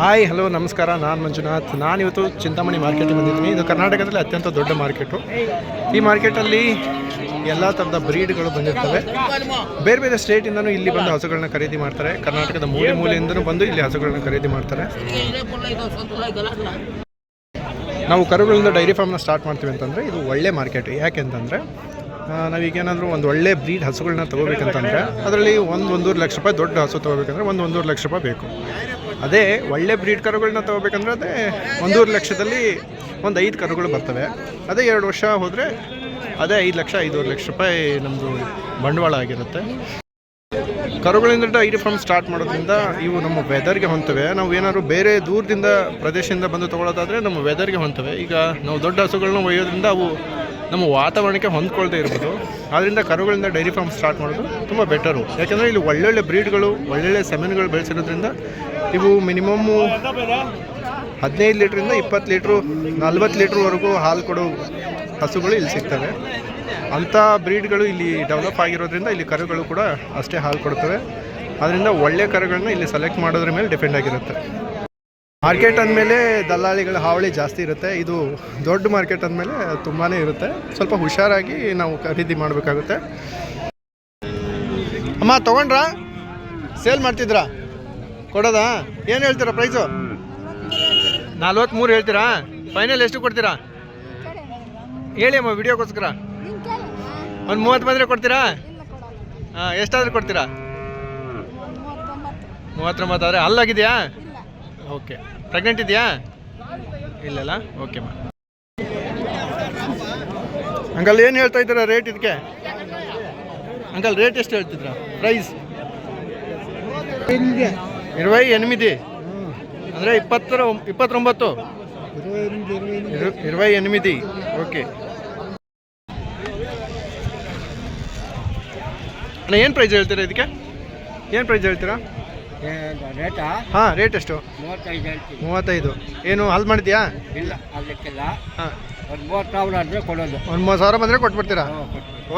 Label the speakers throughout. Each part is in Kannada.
Speaker 1: ಹಾಯ್ ಹಲೋ ನಮಸ್ಕಾರ. ನಾನು ಮಂಜುನಾಥ್. ನಾನು ಇವತ್ತು ಚಿಂತಾಮಣಿ ಮಾರ್ಕೆಟಿಗೆ ಬಂದಿದ್ದೀನಿ. ಇದು ಕರ್ನಾಟಕದಲ್ಲಿ ಅತ್ಯಂತ ದೊಡ್ಡ ಮಾರ್ಕೆಟು. ಈ ಮಾರ್ಕೆಟಲ್ಲಿ ಎಲ್ಲ ಥರದ ಬ್ರೀಡ್ಗಳು ಬಂದಿರ್ತವೆ. ಬೇರೆ ಬೇರೆ ಸ್ಟೇಟಿಂದನೂ ಇಲ್ಲಿ ಬಂದು ಹಸುಗಳನ್ನ ಖರೀದಿ ಮಾಡ್ತಾರೆ. ಕರ್ನಾಟಕದ ಮೂಲೆ ಮೂಲೆಯಿಂದನೂ ಬಂದು ಇಲ್ಲಿ ಹಸುಗಳನ್ನ ಖರೀದಿ ಮಾಡ್ತಾರೆ. ನಾವು ಕರುಗಳಿಂದ ಡೈರಿ ಫಾರ್ಮ್ನ ಸ್ಟಾರ್ಟ್ ಮಾಡ್ತೀವಿ ಅಂತಂದರೆ ಇದು ಒಳ್ಳೆ ಮಾರ್ಕೆಟ್. ಯಾಕೆ ಅಂತಂದರೆ ನಾವೀಗೇನಾದರೂ ಒಂದು ಒಳ್ಳೆ ಬ್ರೀಡ್ ಹಸುಗಳನ್ನ ತೊಗೋಬೇಕಂತಂದರೆ, ಅದರಲ್ಲಿ ಒಂದು ಒಂದೂವರೆ ಲಕ್ಷ ರೂಪಾಯಿ ದೊಡ್ಡ ಹಸು ತೊಗೋಬೇಕಂದ್ರೆ ಒಂದು ಒಂದೂವರೆ ಲಕ್ಷ ರೂಪಾಯಿ ಬೇಕು. ಅದೇ ಒಳ್ಳೆ ಬ್ರೀಡ್ ಕರುಗಳನ್ನ ತಗೋಬೇಕಂದ್ರೆ ಅದೇ ಒಂದೂವರೆ ಲಕ್ಷದಲ್ಲಿ ಒಂದು ಐದು ಕರುಗಳು ಬರ್ತವೆ. ಅದೇ ಎರಡು ವರ್ಷ ಹೋದರೆ ಅದೇ ಐದು ಲಕ್ಷ, ಐದೂವರೆ ಲಕ್ಷ ರೂಪಾಯಿ ನಮ್ಮದು ಬಂಡವಾಳ ಆಗಿರುತ್ತೆ. ಕರುಗಳಿಂದ ಡೈರಿ ಫಾರ್ಮ್ ಸ್ಟಾರ್ಟ್ ಮಾಡೋದ್ರಿಂದ ಇವು ನಮ್ಮ ವೆದರ್ಗೆ ಹೊಂತವೆ ನಾವು ಏನಾದ್ರು ಬೇರೆ ದೂರದಿಂದ ಪ್ರದೇಶದಿಂದ ಬಂದು ತೊಗೊಳೋದಾದರೆ ನಮ್ಮ ವೆದರ್ಗೆ ಹೊಂತವೆ ಈಗ ನಾವು ದೊಡ್ಡ ಹಸುಗಳನ್ನ ಒಯ್ಯೋದ್ರಿಂದ ಅವು ನಮ್ಮ ವಾತಾವರಣಕ್ಕೆ ಹೊಂದ್ಕೊಳ್ದೇ ಇರ್ಬೋದು. ಆದ್ದರಿಂದ ಕರುಗಳಿಂದ ಡೈರಿ ಫಾರ್ಮ್ ಸ್ಟಾರ್ಟ್ ಮಾಡೋದು ತುಂಬ ಬೆಟರು. ಯಾಕೆಂದರೆ ಇಲ್ಲಿ ಒಳ್ಳೊಳ್ಳೆ ಬ್ರೀಡ್ಗಳು, ಒಳ್ಳೊಳ್ಳೆ ಸೆಮೆನ್ಗಳು ಬೆಳೆಸಿರೋದ್ರಿಂದ ಇವು ಮಿನಿಮಮ್ಮು ಹದಿನೈದು ಲೀಟ್ರಿಂದ ಇಪ್ಪತ್ತು ಲೀಟ್ರು, ನಲ್ವತ್ತು ಲೀಟ್ರ್ವರೆಗೂ ಹಾಲು ಕೊಡೋ ಹಸುಗಳು ಇಲ್ಲಿ ಸಿಗ್ತವೆ. ಅಂಥ ಬ್ರೀಡ್ಗಳು ಇಲ್ಲಿ ಡೆವಲಪ್ ಆಗಿರೋದ್ರಿಂದ ಇಲ್ಲಿ ಕರುಗಳು ಕೂಡ ಅಷ್ಟೇ ಹಾಲು ಕೊಡ್ತವೆ. ಅದರಿಂದ ಒಳ್ಳೆ ಕರುಗಳನ್ನ ಇಲ್ಲಿ ಸೆಲೆಕ್ಟ್ ಮಾಡೋದ್ರ ಮೇಲೆ ಡಿಪೆಂಡ್ ಆಗಿರುತ್ತೆ. ಮಾರ್ಕೆಟ್ ಅಂದಮೇಲೆ ದಲ್ಲಾಳಿಗಳ ಹಾವಳಿ ಜಾಸ್ತಿ ಇರುತ್ತೆ. ಇದು ದೊಡ್ಡ ಮಾರ್ಕೆಟ್ ಅಂದಮೇಲೆ ತುಂಬಾ ಇರುತ್ತೆ. ಸ್ವಲ್ಪ ಹುಷಾರಾಗಿ ನಾವು ಖರೀದಿ ಮಾಡಬೇಕಾಗುತ್ತೆ. ಅಮ್ಮ, ತೊಗೊಂಡ್ರಾ? ಸೇಲ್ ಮಾಡ್ತಿದ್ರಾ ಕೊಡೋದಾ? ಏನು ಹೇಳ್ತೀರಾ ಪ್ರೈಸು ನಲ್ವತ್ತ್ಮೂರು ಹೇಳ್ತೀರಾ? ಫೈನಲ್ ಎಷ್ಟು ಕೊಡ್ತೀರಾ? ಹೇಳಿ ಅಮ್ಮ, ವಿಡಿಯೋಗೋಸ್ಕರ. ಒಂದು ಮೂವತ್ತು ಬಂದರೆ ಕೊಡ್ತೀರಾ? ಹಾಂ ಎಷ್ಟಾದರೂ ಕೊಡ್ತೀರಾ? ಮೂವತ್ತೊಂಬತ್ತಾದರೆ ಅಲ್ಲಾಗಿದೆಯಾ? ಓಕೆ. ಪ್ರೆಗ್ನೆಂಟ್ ಇದೆಯಾ? ಇಲ್ಲಲ್ಲ? ಓಕೆ ಮಾ ಅಂಕಲ್ ಏನು ಹೇಳ್ತಾ ಇದ್ದೀರಾ ರೇಟ್ ಇದಕ್ಕೆ? ಅಂಕಲ್ ರೇಟ್ ಎಷ್ಟು ಹೇಳ್ತಿದ್ರ ಪ್ರೈಸ್ ఇరవై ఎనిమిది ಅಂದರೆ ಇಪ್ಪತ್ತರ ಇಪ್ಪತ್ತೊಂಬತ್ತು ಇರು- ಇರವೈ ಎನಿಮಿದಿ ಓಕೆ ಅಣ್ಣ ಏನು ಪ್ರೈಸ್ ಹೇಳ್ತೀರಾ ಇದಕ್ಕೆ ಏನು ಪ್ರೈಸ್ ಹೇಳ್ತೀರಾ
Speaker 2: ರೇಟಾ
Speaker 1: ಹಾಂ ರೇಟ್ ಎಷ್ಟು
Speaker 2: ಮೂವತ್ತೈದು ಹೇಳ್ತೀವಿ
Speaker 1: ಮೂವತ್ತೈದು ಏನು ಹಾಲ್ ಮಾಡಿದ್ಯಾ
Speaker 2: ಇಲ್ಲ ಅದಕ್ಕೆಲ್ಲ
Speaker 1: ಹಾಂ
Speaker 2: ಒಂದು ಮೂವತ್ತು ಸಾವಿರ ಅಂದರೆ ಕೊಡೋದು.
Speaker 1: ಒಂದು ಮೂವತ್ತು ಸಾವಿರ ಬಂದರೆ ಕೊಟ್ಬಿಡ್ತೀರಾ?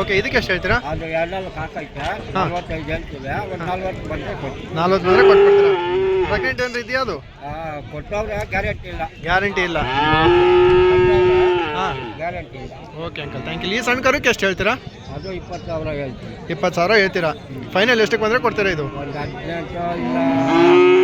Speaker 1: ಓಕೆ ಇದಕ್ಕೆ ಎಷ್ಟು ಹೇಳ್ತೀರಾ?
Speaker 2: ಅದು ಎರಡಲ್ಲಿ ಕಾಕೈತೆ ನಲ್ವತ್ತೈದು ಹೇಳ್ತೀವಿ. ಒಂದು ನಲ್ವತ್ತು ಬಂದರೆ ಕೊಟ್ಟು
Speaker 1: ನಲ್ವತ್ತು ಬಂದರೆ ಕೊಟ್ಬಿಡ್ತೀರಾ? ಪ್ರೆಗ್ನೆಂಟ್ ಏನಾರು ಇದೆಯಾ ಅದು?
Speaker 2: ಕೊಟ್ಟವ್ರೆ ಗ್ಯಾರಂಟಿ ಇಲ್ಲ.
Speaker 1: ಗ್ಯಾರಂಟಿ ಇಲ್ಲ. ಹಾಂ.
Speaker 2: ಗ್ಯಾರಂಟಿ ಇಲ್ಲ.
Speaker 1: ಓಕೆ ಅಂಕಲ್ ಥ್ಯಾಂಕ್ ಯು ಈ ಸಣ್ಣ ಕರುಕ್ಕೆ ಎಷ್ಟು ಹೇಳ್ತೀರಾ?
Speaker 2: ಅದು ಇಪ್ಪತ್ತು ಸಾವಿರ ಹೇಳ್ತೀವಿ.
Speaker 1: ಇಪ್ಪತ್ತು ಸಾವಿರ ಹೇಳ್ತೀರಾ? ಫೈನಲ್ ಎಷ್ಟಕ್ಕೆ ಬಂದರೆ ಕೊಡ್ತೀರಾ ಇದು?
Speaker 2: ಒಂದು ಹದಿನೆಂಟು ಇಲ್ಲ.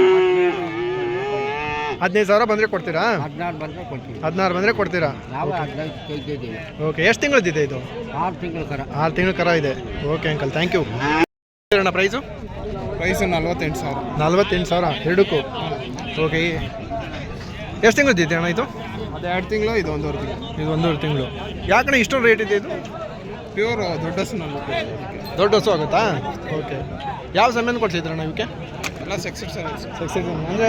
Speaker 1: ಹದಿನೈದು ಸಾವಿರ ಬಂದರೆ ಕೊಡ್ತೀರಾ?
Speaker 2: ಹದಿನಾರು ಬಂದರೆ ಕೊಡ್ತೀವಿ.
Speaker 1: ಹದಿನಾರು ಬಂದರೆ ಕೊಡ್ತೀರಾ?
Speaker 2: ನಾವು ಹದಿನೈದು ತೆಗ್ದಿದ್ದೀವಿ
Speaker 1: ಓಕೆ ಎಷ್ಟು ತಿಂಗಳದ್ದಿದೆ ಇದು?
Speaker 2: ಆರು ತಿಂಗಳು ಕರ.
Speaker 1: ಆರು ತಿಂಗಳ ಕರ ಇದೆ. ಓಕೆ ಅಂಕಲ್ ಥ್ಯಾಂಕ್ ಯು ಅಣ್ಣ ಪ್ರೈಸು
Speaker 2: ಪ್ರೈಸು ನಲ್ವತ್ತೆಂಟು ಸಾವಿರ.
Speaker 1: ನಲ್ವತ್ತೆಂಟು ಸಾವಿರ ಎರಡಕ್ಕೂ? ಓಕೆ ಎಷ್ಟು ತಿಂಗಳದಿದೆ ಅಣ್ಣ ಇದು?
Speaker 2: ಅದು ಎರಡು ತಿಂಗಳು ಇದು ಒಂದೂವರೆ ತಿಂಗಳು.
Speaker 1: ಇದು ಒಂದೂವರೆ ತಿಂಗಳು. ಯಾಕಣ್ಣ ಇಷ್ಟೊಂದು ರೇಟ್ ಇದೆ ಇದು?
Speaker 2: ಪ್ಯೂರ್ ದೊಡ್ಡ ಹಸು
Speaker 1: ದೊಡ್ಡ ಹಸು ಆಗುತ್ತಾ? ಓಕೆ ಯಾವ ಸಮಯನ ಕೊಡ್ತಿದ್ರಣ್ಣ ಇವಕ್ಕೆ
Speaker 2: ಎಲ್ಲ ಸೆಕ್ಸೆಡ್ ಸರ್ವಿಸ್
Speaker 1: ಸಕ್ಸಸ್ ಅಂದರೆ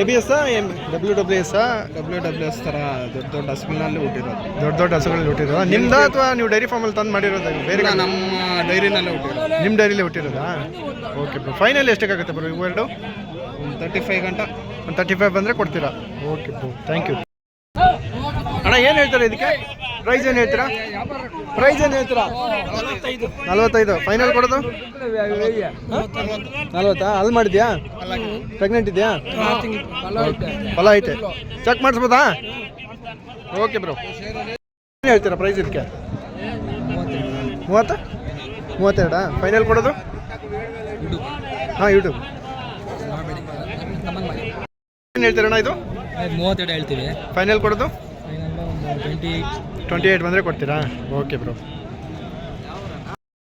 Speaker 1: A B S M W W S
Speaker 2: W W S ಥರ ದೊಡ್ಡ ದೊಡ್ಡ ಹಸುಗಳಲ್ಲಿ ಹುಟ್ಟಿರೋದು.
Speaker 1: ದೊಡ್ಡ ದೊಡ್ಡ ಹಸುಗಳಲ್ಲಿ ಹುಟ್ಟಿರೋದು? ನಿಮ್ದು ಅಥವಾ ನೀವು ಡೈರಿ ಫಾರ್ಮಲ್ಲಿ ತಂದು ಮಾಡಿರೋದು? ಬೇರೆ
Speaker 2: ನಮ್ಮ ಡೈರಿನಲ್ಲೇ ಹುಟ್ಟಿರೋದು.
Speaker 1: ನಿಮ್ಮ ಡೈರಿಲಿ ಹುಟ್ಟಿರೋದಾ? ಓಕೆ ಬ್ರೋ ಫೈನಲ್ ಎಷ್ಟಕ್ಕಾಗುತ್ತೆ ಬ್ರೋ ಇವೆರಡು
Speaker 2: ಒಂದು ತರ್ಟಿ ಫೈವ್ ಗಂಟ.
Speaker 1: ಒಂದು ತರ್ಟಿ ಫೈವ್ ಬಂದರೆ ಕೊಡ್ತೀರಾ? ಓಕೆ ಬ್ರೋ ಥ್ಯಾಂಕ್ ಯು ಅಣ್ಣ ಏನು ಹೇಳ್ತಾರೆ ಇದಕ್ಕೆ? ಪ್ರೈಸ್ ಏನು ಹೇಳ್ತೀರಾ? ಪ್ರೈಸ್ ಏನು ಹೇಳ್ತೀರಾ? ನಲ್ವತ್ತೈದು. ಫೈನಲ್ ಕೊಡೋದು? ನಲ್ವತ್ತಾ? ಅಲ್ಲಿ ಮಾಡಿದ್ಯಾ? ಪ್ರೆಗ್ನೆಂಟ್ ಇದೆಯಾ? ಫಲ ಐತೆ. ಚೆಕ್ ಮಾಡಿಸ್ಬೋದಾ? ಓಕೆ ಬ್ರೋ ಏನು ಹೇಳ್ತೀರಾ ಪ್ರೈಸ್ ಇದಕ್ಕೆ? ಮೂವತ್ತ? ಮೂವತ್ತೆರಡಾ? ಫೈನಲ್ ಕೊಡೋದು? ಹಾಂ ಯೂಟ್ಯೂಬ್ ಏನು ಹೇಳ್ತೀರಣ್ಣ ಇದು?
Speaker 3: ಮೂವತ್ತೆರಡು ಹೇಳ್ತೀವಿ.
Speaker 1: ಫೈನಲ್ ಕೊಡೋದು?
Speaker 3: ಟ್ವೆಂಟಿ
Speaker 1: ಟ್ವೆಂಟಿ ಏಯ್ಟ್ ಬಂದರೆ ಕೊಡ್ತೀರಾ? ಓಕೆ ಬ್ರೋ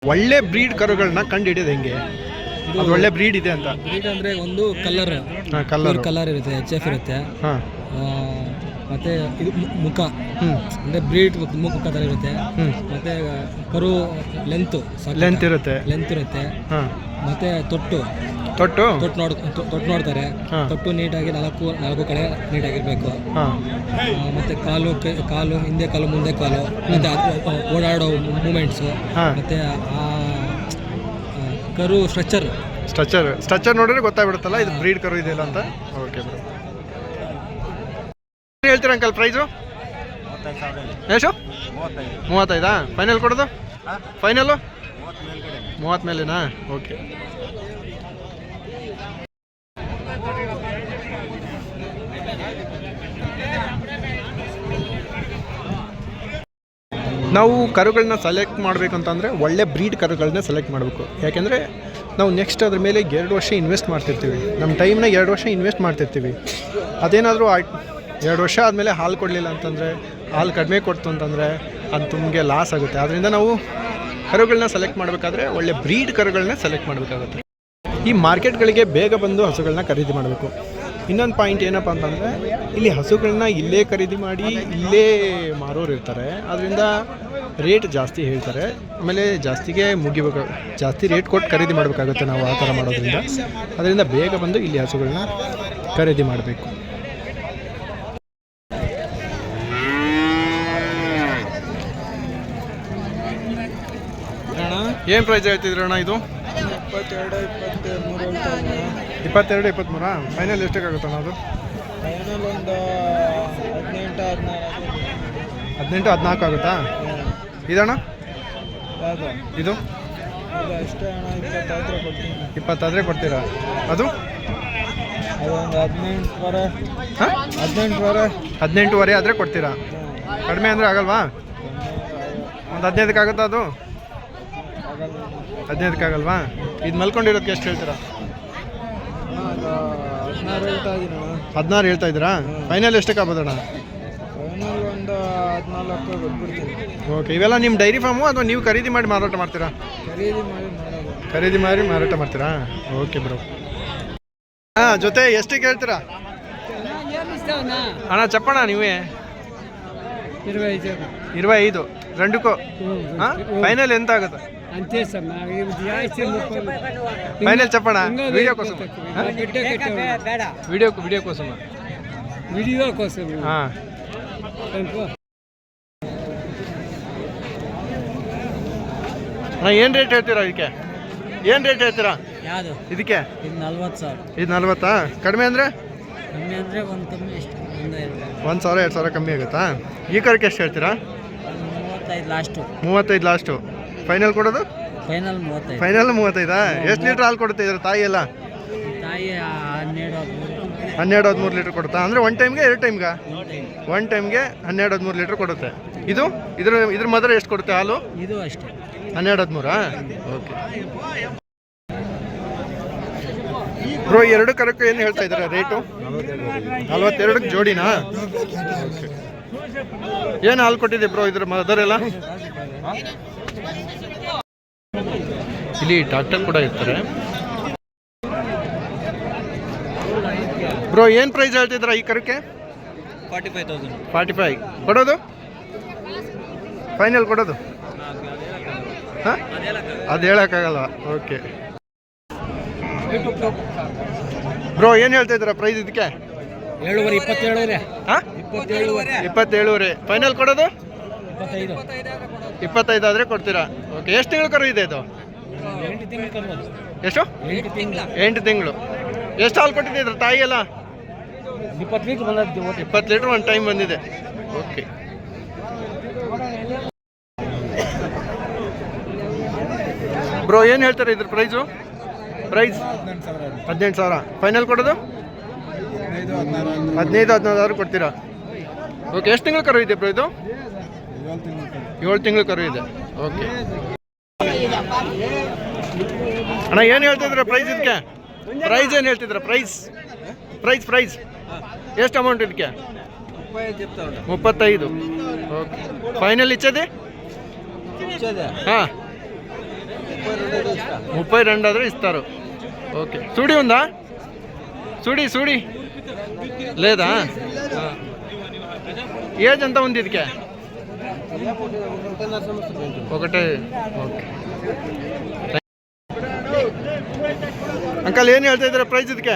Speaker 1: ಒಳ್ಳೆ ಬ್ರೀಡ್ ಕರುಗಳನ್ನ ಕಂಡು ಹಿಡಿಯೋದು ಹೆಂಗೆ ಅದು ಒಳ್ಳೆ ಬ್ರೀಡ್ ಇದೆ ಅಂತ.
Speaker 3: ಬ್ರೀಡ್ ಅಂದರೆ ಒಂದು ಕಲರ್
Speaker 1: ಕಲರ್
Speaker 3: ಕಲರ್ ಇರುತ್ತೆ ಎಚ್ ಎಫ್ ಇರುತ್ತೆ.
Speaker 1: ಹಾಂ.
Speaker 3: ಮತ್ತೆ ಇದು ಮುಖ. ಅಂದ್ರೆ ಬ್ರೀಡ್ ಮುಖ ಥರ ಇರುತ್ತೆ. ಮತ್ತೆ ಕರು ಲೆಂತ್
Speaker 1: ಲೆಂತ್ ಇರುತ್ತೆ.
Speaker 3: ಲೆಂತ್ ಇರುತ್ತೆ.
Speaker 1: ಹಾಂ.
Speaker 3: ಮತ್ತೆ ತೊಟ್ಟು.
Speaker 1: ತೊಟ್ಟು?
Speaker 3: ತೊಟ್ಟು ನೋಡ್ ತೊಟ್ಟು ನೋಡ್ತಾರೆ.
Speaker 1: ಹಾ.
Speaker 3: ತೊಟ್ಟು ನೀಟಾಗಿ ನಾಲ್ಕು ನಾಲ್ಕು ಕಡೆ ನೀಟಾಗಿರ್ಬೇಕು. ಮತ್ತೆ ಕಾಲು ಕೈ- ಕಾಲು ಹಿಂದೆ ಕಾಲು ಮುಂದೆ ಕಾಲು ಮತ್ತೆ ಓಡಾಡೋ ಮೂಮೆಂಟ್ಸು
Speaker 1: ಹಾಂ.
Speaker 3: ಮತ್ತೆ ಆ ಕರು ಸ್ಟ್ರಕ್ಚರ್
Speaker 1: ಸ್ಟ್ರಚರ್ ಸ್ಟ್ರಚರ್ ನೋಡಿದ್ರೆ ಗೊತ್ತಾಗ್ಬಿಡುತ್ತಲ್ಲ ಇದು ಬ್ರೀಡ್ ಕರು ಇದೆಯಲ್ಲ ಅಂತ? ಓಕೆ ಬ್ರೋ ಹೇಳ್ತೀರಾ ಅಂಕಲ್ ಪ್ರೈಸು ಎಷ್ಟು ಮೂವತ್ತೈದಾ? ಫೈನಲ್ ಕೊಡೋದು? ಫೈನಲ್ಲು ಮೂವತ್ತು ಮೇಲೆನಾ? ಓಕೆ ನಾವು ಕರುಗಳನ್ನ ಸೆಲೆಕ್ಟ್ ಮಾಡಬೇಕಂತಂದರೆ ಒಳ್ಳೆ ಬ್ರೀಡ್ ಕರುಗಳನ್ನ ಸೆಲೆಕ್ಟ್ ಮಾಡಬೇಕು. ಯಾಕೆಂದರೆ ನಾವು ನೆಕ್ಸ್ಟ್ ಅದ್ರ ಮೇಲೆ ಎರಡು ವರ್ಷ ಇನ್ವೆಸ್ಟ್ ಮಾಡ್ತಿರ್ತೀವಿ. ನಮ್ಮ ಟೈಮ್ನ ಎರಡು ವರ್ಷ ಇನ್ವೆಸ್ಟ್ ಮಾಡ್ತಿರ್ತೀವಿ. ಅದೇನಾದರೂ ಎರಡು ವರ್ಷ ಆದಮೇಲೆ ಹಾಲು ಕೊಡಲಿಲ್ಲ ಅಂತಂದರೆ, ಹಾಲು ಕಡಿಮೆ ಕೊಡ್ತು ಅಂತಂದರೆ ಅದು ತುಂಬಿಗೆ ಲಾಸ್ ಆಗುತ್ತೆ. ಆದ್ದರಿಂದ ನಾವು ಕರುಗಳನ್ನ ಸೆಲೆಕ್ಟ್ ಮಾಡಬೇಕಾದ್ರೆ ಒಳ್ಳೆ ಬ್ರೀಡ್ ಕರುಗಳನ್ನ ಸೆಲೆಕ್ಟ್ ಮಾಡಬೇಕಾಗುತ್ತೆ. ಈ ಮಾರ್ಕೆಟ್ಗಳಿಗೆ ಬೇಗ ಬಂದು ಹಸುಗಳನ್ನ ಖರೀದಿ ಮಾಡಬೇಕು. ಇನ್ನೊಂದು ಪಾಯಿಂಟ್ ಏನಪ್ಪ ಅಂತಂದರೆ, ಇಲ್ಲಿ ಹಸುಗಳನ್ನ ಇಲ್ಲೇ ಖರೀದಿ ಮಾಡಿ, ಇಲ್ಲೇ ಮಾರೋರು ಇರ್ತಾರೆ. ಅದರಿಂದ ರೇಟ್ ಜಾಸ್ತಿ ಹೇಳ್ತಾರೆ ಆಮೇಲೆ ಜಾಸ್ತಿಗೆ ಮುಗಿಬೇಕು ಜಾಸ್ತಿ ರೇಟ್ ಕೊಟ್ಟು ಖರೀದಿ ಮಾಡಬೇಕಾಗುತ್ತೆ ನಾವು ಆ ಥರ ಮಾಡೋದ್ರಿಂದ. ಅದರಿಂದ ಬೇಗ ಬಂದು ಇಲ್ಲಿ ಹಸುಗಳನ್ನ ಖರೀದಿ ಮಾಡಬೇಕು. ಏನು ಪ್ರೈಸ್ ಹೇಳ್ತಿದ್ರಿ ಅಣ್ಣ ಇದು?
Speaker 2: ಇಪ್ಪತ್ತೆರಡು
Speaker 1: ಇಪ್ಪತ್ತೆರಡು ಇಪ್ಪತ್ತ್ಮೂರಾ ಫೈನಲ್ ಎಷ್ಟಕ್ಕಾಗುತ್ತಣ್ಣ ಅದು?
Speaker 2: ಫೈನಲ್ ಒಂದು ಹದಿನೆಂಟು ಹದಿನಾರು.
Speaker 1: ಹದಿನೆಂಟು ಹದಿನಾಲ್ಕು ಆಗುತ್ತಾ? ಇದಣ್ಣ? ಇದು?
Speaker 2: ಇಪ್ಪತ್ತಾದ್ರೆ
Speaker 1: ಕೊಡ್ತೀರಾ? ಅದು?
Speaker 2: ಅದೊಂದು ಹದಿನೆಂಟುವರೆ.
Speaker 1: ಹಾಂ?
Speaker 2: ಹದಿನೆಂಟುವರೆ.
Speaker 1: ಹದಿನೆಂಟುವರೆ ಆದರೆ ಕೊಡ್ತೀರಾ? ಕಡಿಮೆ ಅಂದರೆ ಆಗಲ್ವಾ? ಒಂದು ಹದಿನೈದಕ್ಕೆ ಆಗುತ್ತಾ ಅದು? ಹದಿನೈದಕ್ಕೆ ಆಗಲ್ವಾ ಇದು ಮಲ್ಕೊಂಡಿರೋದಕ್ಕೆ ಎಷ್ಟು ಹೇಳ್ತೀರಾ?
Speaker 2: ಹದಿನಾರು ಹೇಳ್ತಾ
Speaker 1: ಇದ್ದೀರಾ? ಫೈನಲ್ ಎಷ್ಟಕ್ಕೆ ಆಗ್ಬೋದಣ್ಣ?
Speaker 2: ಫೈನಲ್ ಒಂದು ಹದಿನಾಲ್ಕು
Speaker 1: ಓಕೆ ಇವೆಲ್ಲ ನಿಮ್ಮ ಡೈರಿ ಫಾರ್ಮು ಅಥವಾ ನೀವು ಖರೀದಿ ಮಾಡಿ ಮಾರಾಟ ಮಾಡ್ತೀರಾ?
Speaker 2: ಖರೀದಿ ಮಾಡಿ ಮಾಡೋದು
Speaker 1: ಖರೀದಿ ಮಾಡಿ ಮಾರಾಟ ಮಾಡ್ತೀರಾ? Okay bro. ಹಾಂ ಜೊತೆ ಎಷ್ಟು ಕೇಳ್ತೀರಾ? ಅಣ್ಣ ಚಪ್ಪಣ ನೀವೇ?
Speaker 2: ಇರುವೆ ಐದು
Speaker 1: ರಂಡುಕೋ. ಐದು ರೆಂಡಕ್ಕೂ ಹಾಂ ಫೈನಲ್ ಎಂತ ಆಗುತ್ತೆ?
Speaker 2: ಅಂತೆ ಸರ್ ನಾವು ಜಾಸ್ತಿ
Speaker 1: ಫೈನಲ್ ಚಪ್ಪಣ್ಣ? ವಿಡಿಯೋ ಕೋಸಮ.
Speaker 2: ಬೇಡ
Speaker 1: ವಿಡಿಯೋ ವಿಡಿಯೋ ಕೋಸಮ
Speaker 2: ವಿಡಿಯೋ ಕೋಸಂ
Speaker 1: ಹಾಂ ಅಣ್ಣ ಏನು ರೇಟ್ ಹೇಳ್ತೀರಾ ಇದಕ್ಕೆ? ಏನು ರೇಟ್ ಹೇಳ್ತೀರಾ?
Speaker 2: ಯಾವುದು?
Speaker 1: ಇದಕ್ಕೆ?
Speaker 2: ಇದು ನಲ್ವತ್ತು ಸಾವಿರ.
Speaker 1: ಇದು ನಲ್ವತ್ತಾ? ಕಡಿಮೆ ಅಂದರೆ?
Speaker 2: ಕಮ್ಮಿ ಅಂದರೆ ಒಂದು ಕಮ್ಮಿ ಎಷ್ಟು ಒಂದು
Speaker 1: ಸಾವಿರ. ಎರಡು ಸಾವಿರ ಕಮ್ಮಿ ಆಗುತ್ತಾ? ಈ ಕರಕ್ಕೆ ಎಷ್ಟು ಹೇಳ್ತೀರಾ?
Speaker 2: ಮೂವತ್ತೈದು ಲಾಸ್ಟು
Speaker 1: ಮೂವತ್ತೈದು ಲಾಸ್ಟು ಫೈನಲ್ ಕೊಡೋದು?
Speaker 2: ಫೈನಲ್ ಮೂವತ್ತೈದು.
Speaker 1: ಫೈನಲ್ ಮೂವತ್ತೈದಾ? ಎಷ್ಟು ಲೀಟ್ರ್ ಹಾಲು ಕೊಡುತ್ತೆ ಇದ್ರ ತಾಯಿ ಎಲ್ಲ?
Speaker 2: ತಾಯಿ ಹನ್ನೆರಡು ಹದಿಮೂರು.
Speaker 1: ಹನ್ನೆರಡು ಹದಿಮೂರು ಲೀಟ್ರ್ ಕೊಡುತ್ತಾ? ಅಂದರೆ ಒನ್ ಟೈಮ್ಗೆ ಎರಡು ಟೈಮ್ಗೆ ಒನ್ ಟೈಮ್ಗೆ ಹನ್ನೆರಡು ಹದಿಮೂರು ಲೀಟ್ರ್ ಕೊಡುತ್ತೆ. ಇದು? ಇದ್ರ ಇದ್ರ ಮಾತ್ರ ಎಷ್ಟು ಕೊಡುತ್ತೆ ಹಾಲು?
Speaker 2: ಇದು ಅಷ್ಟೇ.
Speaker 1: ಹನ್ನೆರಡು ಹದಿಮೂರಾ? ಓಕೆ. ಬ್ರೋ ಎರಡು ಕರಕ್ಕೆ ಏನು ಹೇಳ್ತಾ ಇದ್ದಾರೆ? ರೇಟು ನಲ್ವತ್ತೆರಡಕ್ಕೆ ಜೋಡಿನಾ? ಓಕೆ ಏನು ಹಾಲು ಕೊಟ್ಟಿದೆ ಬ್ರೋ ಇದ್ರ ಮದರ್ ಎಲ್ಲ ಇಲ್ಲಿ ಡಾಕ್ಟರ್ ಕೂಡ ಇರ್ತಾರೆ. ಬ್ರೋ ಏನು ಪ್ರೈಸ್ ಹೇಳ್ತಿದ್ರ ಈ ಕರಕ್ಕೆ?
Speaker 2: Forty five thousand
Speaker 1: forty five ಕೊಡೋದು? ಫೈನಲ್ ಕೊಡೋದು? ಹಾಂ? ಅದು ಹೇಳೋಕ್ಕಾಗಲ್ಲ ಓಕೆ. ಬ್ರೋ ಏನು ಹೇಳ್ತಾ ಇದ್ದೀರಾ ಪ್ರೈಸ್ ಇದಕ್ಕೆ?
Speaker 2: ಏಳುವರೆ ಇಪ್ಪತ್ತೇಳುವರೆ.
Speaker 1: ಹಾಂ?
Speaker 2: ಇಪ್ಪತ್ತೇಳುವರೆ.
Speaker 1: ಇಪ್ಪತ್ತೇಳುವರೆ. ಫೈನಲ್ ಕೊಡೋದು?
Speaker 2: ಇಪ್ಪತ್ತೈದು.
Speaker 1: ಆದರೆ ಕೊಡ್ತೀರಾ? ಓಕೆ ಎಷ್ಟು ತಿಂಗಳು ಕರು ಇದೆ ಇದು? ಎಷ್ಟು?
Speaker 2: ಎಂಟು ತಿಂಗಳ.
Speaker 1: ಎಷ್ಟು ಹಾಲು ಕೊಟ್ಟಿದೆ ಇದ್ರ ತಾಯಿ ಎಲ್ಲ
Speaker 2: ಇಪ್ಪತ್ತು ಲೀಟ್ರ್ ಬಂದಿದೆ
Speaker 1: ಇಪ್ಪತ್ತು ಲೀಟ್ರ್ ಒಂದು ಟೈಮ್ ಬಂದಿದೆ. ಓಕೆ ಬ್ರೋ ಏನು ಹೇಳ್ತಾರೆ ಇದ್ರ ಪ್ರೈಸು ಪ್ರೈಸ್
Speaker 2: ಹದಿನೆಂಟು ಸಾವಿರ.
Speaker 1: ಫೈನಲ್ ಕೊಡೋದು?
Speaker 2: ಹದಿನೈದು
Speaker 1: ಹದಿನೈದು ಸಾವಿರ ಕೊಡ್ತೀರಾ? ಓಕೆ ಎಷ್ಟು ತಿಂಗಳು ಕರು ಇದೆ ಬ್ರೋ ಇದು?
Speaker 2: ಏಳು ತಿಂಗಳು
Speaker 1: ಕರು ಇದೆ. ಓಕೆ ಅಣ್ಣ ಏನು ಹೇಳ್ತಿದ್ರೆ ಪ್ರೈಸ್ ಇದಕ್ಕೆ ಪ್ರೈಸ್ ಏನು ಹೇಳ್ತಿದ್ರೆ ಪ್ರೈಸ್ ಪ್ರೈಸ್ ಪ್ರೈಸ್ ಎಷ್ಟು ಅಮೌಂಟ್ ಇದಕ್ಕೆ ಮುಪ್ಪತ್ತೈದು. Okay final ಇಚ್ಚದೆ. ಹಾಂ. ಮುಪ್ಪ ರೆಂಡ್ ಆದ್ರೆ ಇಸ್ತಾರು. ಓಕೆ. ಸುಡಿ ಒಂದಾ? ಸುಡಿ ಸುಡಿ. ಲೇದಾ? ಏಜ್ ಅಂತ ಒಂದಿದಕ್ಕೆ ಒಗಟೇ, ಓಕೆ. ಅಂಕಲ್ ಏನು ಹೇಳ್ತಾ ಇದ್ರೆ ಪ್ರೈಸ್ ಇದಕ್ಕೆ?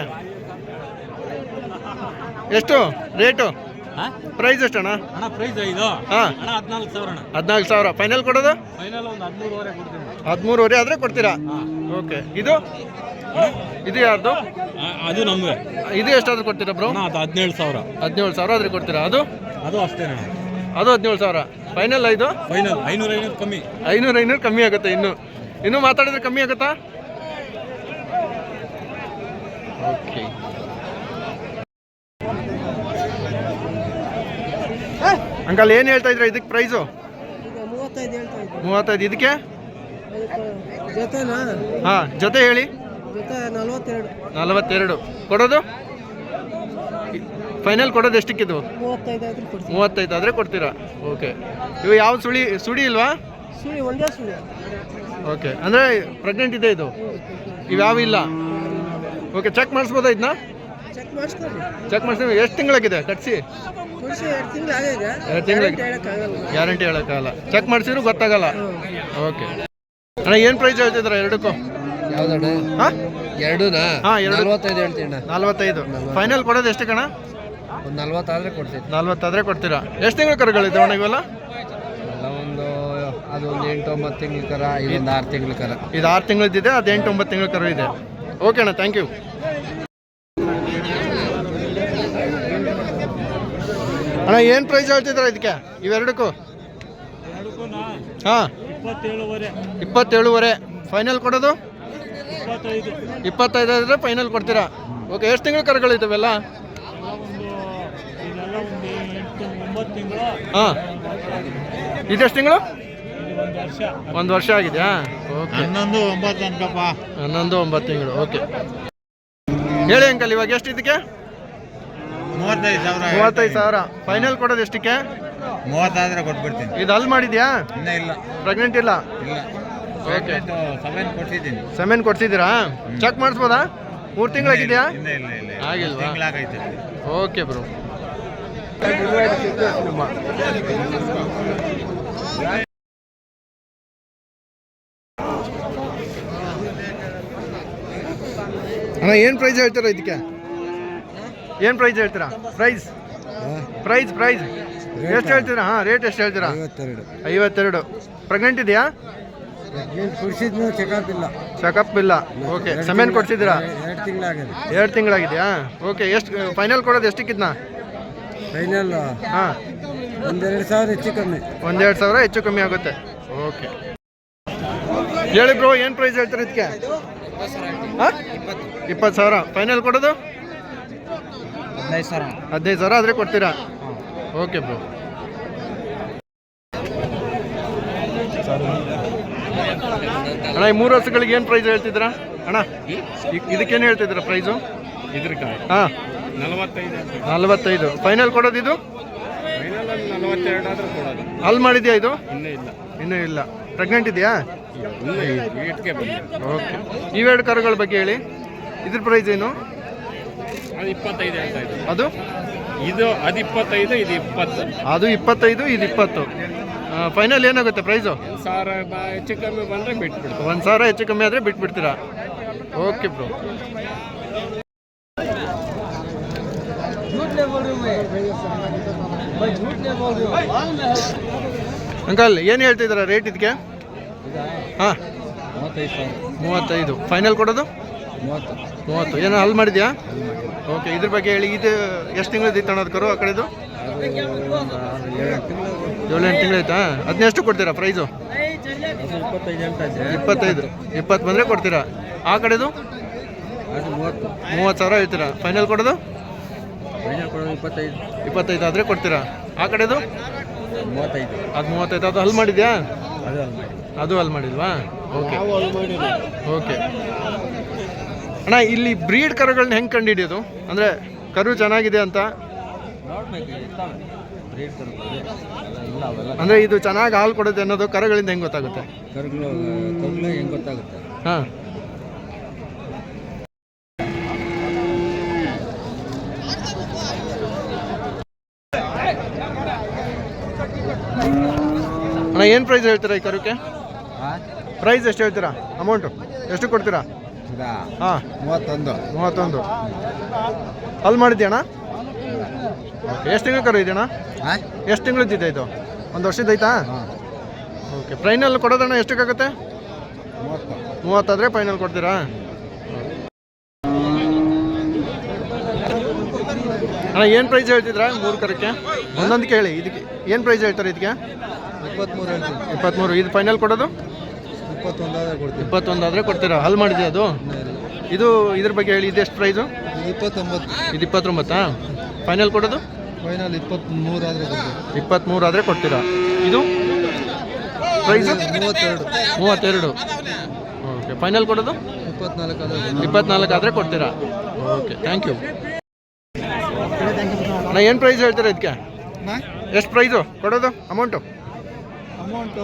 Speaker 1: ಎಷ್ಟು? ರೇಟು ಪ್ರೈಸ್ ಎಷ್ಟು
Speaker 2: ಅಣ್ಣ ಪ್ರೈಸ್ ಐದು.
Speaker 1: ಹಾಂ.
Speaker 2: ಅಣ್ಣ ಹದಿನಾಲ್ಕು ಸಾವಿರ ಅಣ್ಣ.
Speaker 1: ಹದಿನಾಲ್ಕು ಸಾವಿರ. ಫೈನಲ್ ಕೊಡೋದು?
Speaker 2: ಫೈನಲ್ ಒಂದು ಹದಿಮೂರುವರೆ ಕೊಡ್ತೀನಿ.
Speaker 1: ಹದಿಮೂರುವರೆ ಆದರೆ ಕೊಡ್ತೀರಾ? ಓಕೆ ಇದು? ಇದು ಯಾರ್ದು?
Speaker 2: ಅದು ನಮಗೆ.
Speaker 1: ಇದು ಎಷ್ಟಾದ್ರೂ ಕೊಡ್ತೀರಾ ಬ್ರೋ
Speaker 2: ಅಣ್ಣ ಅದು ಹದಿನೇಳು ಸಾವಿರ.
Speaker 1: ಹದಿನೇಳು ಸಾವಿರ ಆದ್ರೆ ಕೊಡ್ತೀರಾ? ಅದು?
Speaker 2: ಅದು ಅಷ್ಟೇ
Speaker 1: ಅದು ಹದಿನೇಳು ಸಾವಿರ. ಫೈನಲ್ ಐದು?
Speaker 2: ಫೈನಲ್ ಐನೂರು ಐನೂರು ಕಮ್ಮಿ.
Speaker 1: ಐನೂರು ಐನೂರು ಕಮ್ಮಿ ಆಗುತ್ತೆ ಇನ್ನು. ಇನ್ನು ಮಾತಾಡಿದ್ರೆ ಕಮ್ಮಿ ಆಗುತ್ತಾ? ಓಕೆ ಅಂಕಲ್ ಏನು ಹೇಳ್ತಾ ಇದ್ರ ಇದಕ್ಕೆ ಪ್ರೈಸು
Speaker 3: ಮೂವತ್ತೈದು
Speaker 1: ಇದಕ್ಕೆ? ಹಾ ಜೊತೆ ಹೇಳಿ.
Speaker 3: ನಲ್ವತ್ತೆರಡು.
Speaker 1: ಕೊಡೋದು? ಫೈನಲ್ ಕೊಡೋದು ಎಷ್ಟಕ್ಕಿದು?
Speaker 3: ಮೂವತ್ತೈದು ಆದ್ರೆ
Speaker 1: ಕೊಡ್ತೀರಾ? ಓಕೆ. ಇವು ಯಾವ ಸುಳಿ ಸುಡಿ ಇಲ್ವಾ?
Speaker 3: ಸುಳಿ ಸುಳಿ.
Speaker 1: ಓಕೆ. ಅಂದರೆ ಪ್ರೆಗ್ನೆಂಟ್ ಇದೆ ಇದು? ಇವ್ಯಾವ ಇಲ್ಲ? ಓಕೆ ಚೆಕ್ ಮಾಡಿಸ್ಬೋದಾ ಇದನ್ನ
Speaker 3: ಚೆಕ್
Speaker 1: ಮಾಡಿಸ್ತೀವಿ ಎಷ್ಟು ತಿಂಗಳಾಗಿದೆ? ಕಟ್ಸಿ.
Speaker 3: ಎರಡು ತಿಂಗಳು
Speaker 1: ಗ್ಯಾರಂಟಿ ಹೇಳೋಕ್ಕಾಗಲ್ಲ. ಚೆಕ್ ಮಾಡಿಸಿದ್ರು ಗೊತ್ತಾಗಲ್ಲ. ಓಕೆ ಅಣ್ಣ ಏನು ಪ್ರೈಸ್ ಹೇಳ್ತಿದ್ರ ಎರಡಕ್ಕೂ?
Speaker 3: ಯಾವ್ದಣ್ಣ?
Speaker 1: ಹಾಂ?
Speaker 3: ಎರಡೂನಾ?
Speaker 1: ಹಾಂ ಎರಡು.
Speaker 3: ನಲ್ವತ್ತೈದು ಹೇಳ್ತೀನಿ
Speaker 1: ನಲ್ವತ್ತೈದು. ಫೈನಲ್ ಕೊಡೋದು ಎಷ್ಟು ಕಣ
Speaker 3: ಒಂದು ನಲ್ವತ್ತಾದ್ರೆ ಕೊಡ್ತೀನಿ.
Speaker 1: ನಲ್ವತ್ತಾದ್ರೆ ಕೊಡ್ತೀರಾ? ಎಷ್ಟು ತಿಂಗಳು ಕರುಗಳಿದ್ದಾವೆ ಅಣ್ಣ ಇವೆಲ್ಲ?
Speaker 3: ಒಂದು ಅದು ಒಂದು ಎಂಟು ಒಂಬತ್ತು ತಿಂಗಳ ಕರ ಇದೊಂದು ಆರು ತಿಂಗಳ ಕರ.
Speaker 1: ಇದು ಆರು ತಿಂಗಳದ್ದಿದೆ ಅದು ಎಂಟು ಒಂಬತ್ತು ತಿಂಗಳ ಕರ ಇದೆ. ಓಕೆ ಅಣ್ಣ ಥ್ಯಾಂಕ್ ಯು ಅಣ್ಣ ಏನು ಪ್ರೈಸ್ ಹೇಳ್ತಿದ್ರ ಇದಕ್ಕೆ? ಇವೆರಡಕ್ಕೂ? ಹಾಂ. ಇಪ್ಪತ್ತೇಳುವರೆ. ಫೈನಲ್ ಕೊಡೋದು? ಇಪ್ಪತ್ತೈದು. ಆದರೆ ಫೈನಲ್ ಕೊಡ್ತೀರಾ? ಓಕೆ ಎಷ್ಟು ತಿಂಗಳು ಕರುಗಳಿದ್ದಾವೆಲ್ಲ ಹಾಂ. ಇದೆಷ್ಟು ತಿಂಗಳು? ಒಂದು ವರ್ಷ. ಆಗಿದೆಯಾ? ಓಕೆ
Speaker 2: ಹನ್ನೊಂದು ಒಂಬತ್ತು
Speaker 1: ಹನ್ನೊಂದು ಒಂಬತ್ತು ತಿಂಗಳು. ಓಕೆ ಹೇಳಿ ಅಂಕಲ್ ಇವಾಗ ಎಷ್ಟು ಇದಕ್ಕೆ?
Speaker 2: ಮೂವತ್ತೈದು ಸಾವಿರ
Speaker 1: ಮೂವತ್ತೈದು ಸಾವಿರ. ಫೈನಲ್ ಕೊಡೋದು ಎಷ್ಟಕ್ಕೆ?
Speaker 2: ಮೂವತ್ತಾದ್ರೆ ಕೊಟ್ಬಿಡ್ತೀನಿ.
Speaker 1: ಇದು ಅಲ್ಲಿ ಮಾಡಿದ್ಯಾ?
Speaker 2: ಇನ್ನೂ ಇಲ್ಲ.
Speaker 1: ಪ್ರೆಗ್ನೆಂಟ್ ಇಲ್ಲ?
Speaker 2: ಇಲ್ಲ.
Speaker 1: ಓಕೆ
Speaker 2: ಸೆವೆನ್ ಕೊಡ್ತಿದ್ದೀನಿ
Speaker 1: ಸೆಮೆನ್ ಕೊಡ್ತಿದ್ದೀರಾ ಚೆಕ್ ಮಾಡಿಸ್ಬೋದಾ? ಮೂರು ತಿಂಗಳಾಗಿದೆಯಾ
Speaker 2: ಇಲ್ಲ ಇಲ್ಲ ಇಲ್ಲ
Speaker 1: ಆಗಿಲ್ವಾ?
Speaker 2: ತಿಂಗಳಾಗೈತೆ
Speaker 1: ಓಕೆ ಬ್ರೋ ಅಣ್ಣ ಏನು ಪ್ರೈಸ್ ಹೇಳ್ತೀರಾ ಇದಕ್ಕೆ? ಏನು ಪ್ರೈಸ್ ಹೇಳ್ತೀರಾ? ಪ್ರೈಸ್ ಪ್ರೈಸ್ ಪ್ರೈಸ್ ಎಷ್ಟು ಹೇಳ್ತೀರಾ? ಹಾಂ ರೇಟ್ ಎಷ್ಟು ಹೇಳ್ತೀರಾ?
Speaker 3: ಐವತ್ತೆರಡು.
Speaker 1: ಐವತ್ತೆರಡು. ಪ್ರೆಗ್ನೆಂಟ್ ಇದೆಯಾ?
Speaker 3: ಕುಡಿಸಿದ್ನು ಚೆಕಪ್ ಇಲ್ಲ.
Speaker 1: ಚೆಕಪ್ ಇಲ್ಲ. ಓಕೆ ಸಮೇನ್ ಕೊಡ್ಸಿದ್ದೀರಾ?
Speaker 3: ಎರಡು ತಿಂಗಳಾಗಿದೆ.
Speaker 1: ಎರಡು ತಿಂಗಳಾಗಿದೆಯಾ? ಓಕೆ ಎಷ್ಟು ಫೈನಲ್ ಕೊಡೋದು ಎಷ್ಟಕ್ಕಿದ್ನ?
Speaker 3: ಫೈನಲ್
Speaker 1: ಹಾಂ.
Speaker 3: ಒಂದೆರಡು ಸಾವಿರ ಹೆಚ್ಚು ಕಮ್ಮಿ.
Speaker 1: ಒಂದೆರಡು ಸಾವಿರ ಹೆಚ್ಚು ಕಮ್ಮಿ ಆಗುತ್ತೆ. ಓಕೆ ಹೇಳಿ ಬ್ರೋ ಏನು ಪ್ರೈಸ್ ಹೇಳ್ತಾರೆ ಇದಕ್ಕೆ? ಹಾಂ? ಇಪ್ಪತ್ತು ಸಾವಿರ. ಫೈನಲ್ ಕೊಡೋದು?
Speaker 3: ಹದಿನೈದು ಸಾವಿರ.
Speaker 1: ಹದಿನೈದು ಸಾವಿರ ಆದರೆ ಕೊಡ್ತೀರಾ? ಓಕೆ ಬ್ರೋ ಅಣ್ಣ ಈ ಮೂರು ವರ್ಷಗಳಿಗೆ ಏನು ಪ್ರೈಸ್ ಹೇಳ್ತಿದ್ದೀರಾ? ಅಣ್ಣ ಇದಕ್ಕೇನು ಹೇಳ್ತಿದ್ರ ಪ್ರೈಸು
Speaker 2: ಇದ್ರ
Speaker 1: ಹಾಂ.
Speaker 2: ನಲವತ್ತೈದು
Speaker 1: ನಲವತ್ತೈದು. ಫೈನಲ್ ಕೊಡೋದು ಇದು? ಅಲ್ಲಿ ಮಾಡಿದ್ಯಾ ಇದು?
Speaker 2: ಇನ್ನೂ ಇಲ್ಲ.
Speaker 1: ಇನ್ನೂ ಇಲ್ಲ. ಪ್ರೆಗ್ನೆಂಟ್ ಇದೆಯಾ? ಓಕೆ ಇವೆರಡು ಕರುಗಳ ಬಗ್ಗೆ ಹೇಳಿ. ಇದ್ರ ಪ್ರೈಸ್ ಏನು?
Speaker 2: ಅದು ಇಪ್ಪತ್ತೈದು ಹೇಳ್ತಾ
Speaker 1: ಅದು?
Speaker 2: ಇದು ಅದು ಇಪ್ಪತ್ತೈದು ಇದು ಇಪ್ಪತ್ತು.
Speaker 1: ಅದು ಇಪ್ಪತ್ತೈದು ಇದು ಇಪ್ಪತ್ತು. ಫೈನಲ್ ಏನಾಗುತ್ತೆ ಪ್ರೈಸು
Speaker 2: ಸಾವಿರ ಬ- ಹೆಚ್ಚು ಕಮ್ಮಿ ಬಂದರೆ ಬಿಟ್ಬಿಡ್ತು
Speaker 1: ಒಂದು ಸಾವಿರ ಹೆಚ್ಚು ಕಮ್ಮಿ ಆದರೆ ಬಿಟ್ಬಿಡ್ತೀರಾ? ಓಕೆ ಬ್ರೋ ಅಂಕಲ್ ಏನು ಹೇಳ್ತಿದ್ದೀರಾ ರೇಟ್ ಇದಕ್ಕೆ ಹಾಂ.
Speaker 3: ಮೂವತ್ತೈದು
Speaker 1: ಫೈನಲ್ ಕೊಡೋದು?
Speaker 3: ಮೂವತ್ತು.
Speaker 1: ಮೂವತ್ತು. ಏನೋ ಅಲ್ಲಿ ಮಾಡಿದ್ಯಾ? ಓಕೆ ಇದ್ರ ಬಗ್ಗೆ ಹೇಳಿ ಇದು ಎಷ್ಟು ತಿಂಗಳು ಇತ್ತು ಅನ್ನೋದು ಕರು ಆ ಕಡೆದು? ಏಳೆಂಟು ತಿಂಗಳಾಯ್ತಾ ಅದನ್ನೆಷ್ಟು ಕೊಡ್ತೀರಾ ಪ್ರೈಸು
Speaker 3: ಇಪ್ಪತ್ತೈದು.
Speaker 1: ಇಪ್ಪತ್ತು ಬಂದರೆ ಕೊಡ್ತೀರಾ? ಆ ಕಡೆದು?
Speaker 3: ಮೂವತ್ತು
Speaker 1: ಸಾವಿರ ಹೇಳ್ತೀರಾ? ಫೈನಲ್ ಕೊಡೋದು?
Speaker 3: ಇಪ್ಪತ್ತೈದು
Speaker 1: ಇಪ್ಪತ್ತೈದು ಆದರೆ ಕೊಡ್ತೀರಾ? ಆ ಕಡೆದು?
Speaker 3: ಮೂವತ್ತೈದು
Speaker 1: ಅದು ಮೂವತ್ತೈದು. ಅದು ಅಲ್ಲಿ ಮಾಡಿದ್ಯಾ?
Speaker 3: ಅದು ಹಲ್ ಮಾಡಿ
Speaker 1: ಅದು ಅಲ್ಲಿ ಮಾಡಿಲ್ವಾ? ಓಕೆ ಓಕೆ ಅಣ್ಣ ಇಲ್ಲಿ ಬ್ರೀಡ್ ಕರುಗಳನ್ನ ಹೆಂಗೆ ಕಂಡುಹಿಡಿಯೋದು ಅಂದರೆ ಕರು ಚೆನ್ನಾಗಿದೆ ಅಂತ. ಅಂದ್ರೆ ಇದು ಚೆನ್ನಾಗಿ ಹಾಲು ಕೊಡುತ್ತೆ ಅನ್ನೋದು ಕರುಗಳಿಂದ ಹೆಂಗೆ ಗೊತ್ತಾಗುತ್ತೆ?
Speaker 3: ಹೆಂಗೆ ಗೊತ್ತಾಗುತ್ತೆ
Speaker 1: ಹಾಂ. ಅಣ್ಣ ಏನು ಪ್ರೈಸ್ ಹೇಳ್ತೀರಾ ಈ ಕರುಕ್ಕೆ? ಪ್ರೈಸ್ ಎಷ್ಟು ಹೇಳ್ತೀರಾ? ಅಮೌಂಟು ಎಷ್ಟು ಕೊಡ್ತೀರಾ? ಹಾಂ.
Speaker 3: ಮೂವತ್ತೊಂದು.
Speaker 1: ಮೂವತ್ತೊಂದು. ಅಲ್ಲಿ ಮಾಡಿದ್ಯಾ ಅಣ್ಣ ಓಕೆ ಎಷ್ಟು ತಿಂಗಳು ಕರು ಇದೆಯಣ್ಣ? ಎಷ್ಟು ತಿಂಗಳದ್ದಿದೆ ಇದು? ಒಂದು ವರ್ಷದೈತಾ ಓಕೆ ಫೈನಲ್ ಕೊಡೋದಣ್ಣ ಎಷ್ಟಕ್ಕಾಗುತ್ತೆ?
Speaker 3: ಮೂವತ್ತು.
Speaker 1: ಮೂವತ್ತಾದರೆ ಫೈನಲ್ ಕೊಡ್ತೀರಾ? ಅಣ್ಣ ಏನು ಪ್ರೈಸ್ ಹೇಳ್ತಿದ್ರಾ ಮೂರು ಕರಕ್ಕೆ? ಒಂದೊಂದು ಕೇಳಿ ಇದಕ್ಕೆ ಏನು ಪ್ರೈಸ್ ಹೇಳ್ತಾರೆ ಇದಕ್ಕೆ?
Speaker 3: ಇಪ್ಪತ್ತ್ಮೂರು
Speaker 1: ಇಪ್ಪತ್ತ್ಮೂರು ಇದು ಫೈನಲ್ ಕೊಡೋದು?
Speaker 3: ಇಪ್ಪತ್ತೊಂದಾದ್ರೆ
Speaker 1: ಕೊಡ್ತೀರಾ? ಹಲ್ ಮಾಡಿದೆ ಅದು? ಇದು ಇದ್ರ ಬಗ್ಗೆ ಹೇಳಿ ಇದೆಷ್ಟು ಪ್ರೈಸು
Speaker 3: ಇಪ್ಪತ್ತೊಂಬತ್ತು.
Speaker 1: ಇದು ಇಪ್ಪತ್ತೊಂಬತ್ತಾ? ಫೈನಲ್ ಕೊಡೋದು?
Speaker 3: ಫೈನಲ್ ಇಪ್ಪತ್ತ್ಮೂರು ಆದರೆ
Speaker 1: ಇಪ್ಪತ್ತ್ಮೂರು ಆದರೆ ಕೊಡ್ತೀರಾ? ಇದು? ಪ್ರೈಸು
Speaker 3: ಮೂವತ್ತೆರಡು.
Speaker 1: ಮೂವತ್ತೆರಡು. ಓಕೆ ಫೈನಲ್ ಕೊಡೋದು?
Speaker 3: ಇಪ್ಪತ್ನಾಲ್ಕು ಆದರೆ
Speaker 1: ಇಪ್ಪತ್ನಾಲ್ಕು ಆದರೆ ಕೊಡ್ತೀರಾ? ಓಕೆ ಥ್ಯಾಂಕ್ ಯು ಅಣ್ಣ ಏನು ಪ್ರೈಸ್ ಹೇಳ್ತೀರಾ ಇದಕ್ಕೆ? ಎಷ್ಟು ಪ್ರೈಸು ಕೊಡೋದು ಅಮೌಂಟು
Speaker 3: ಅಮೌಂಟು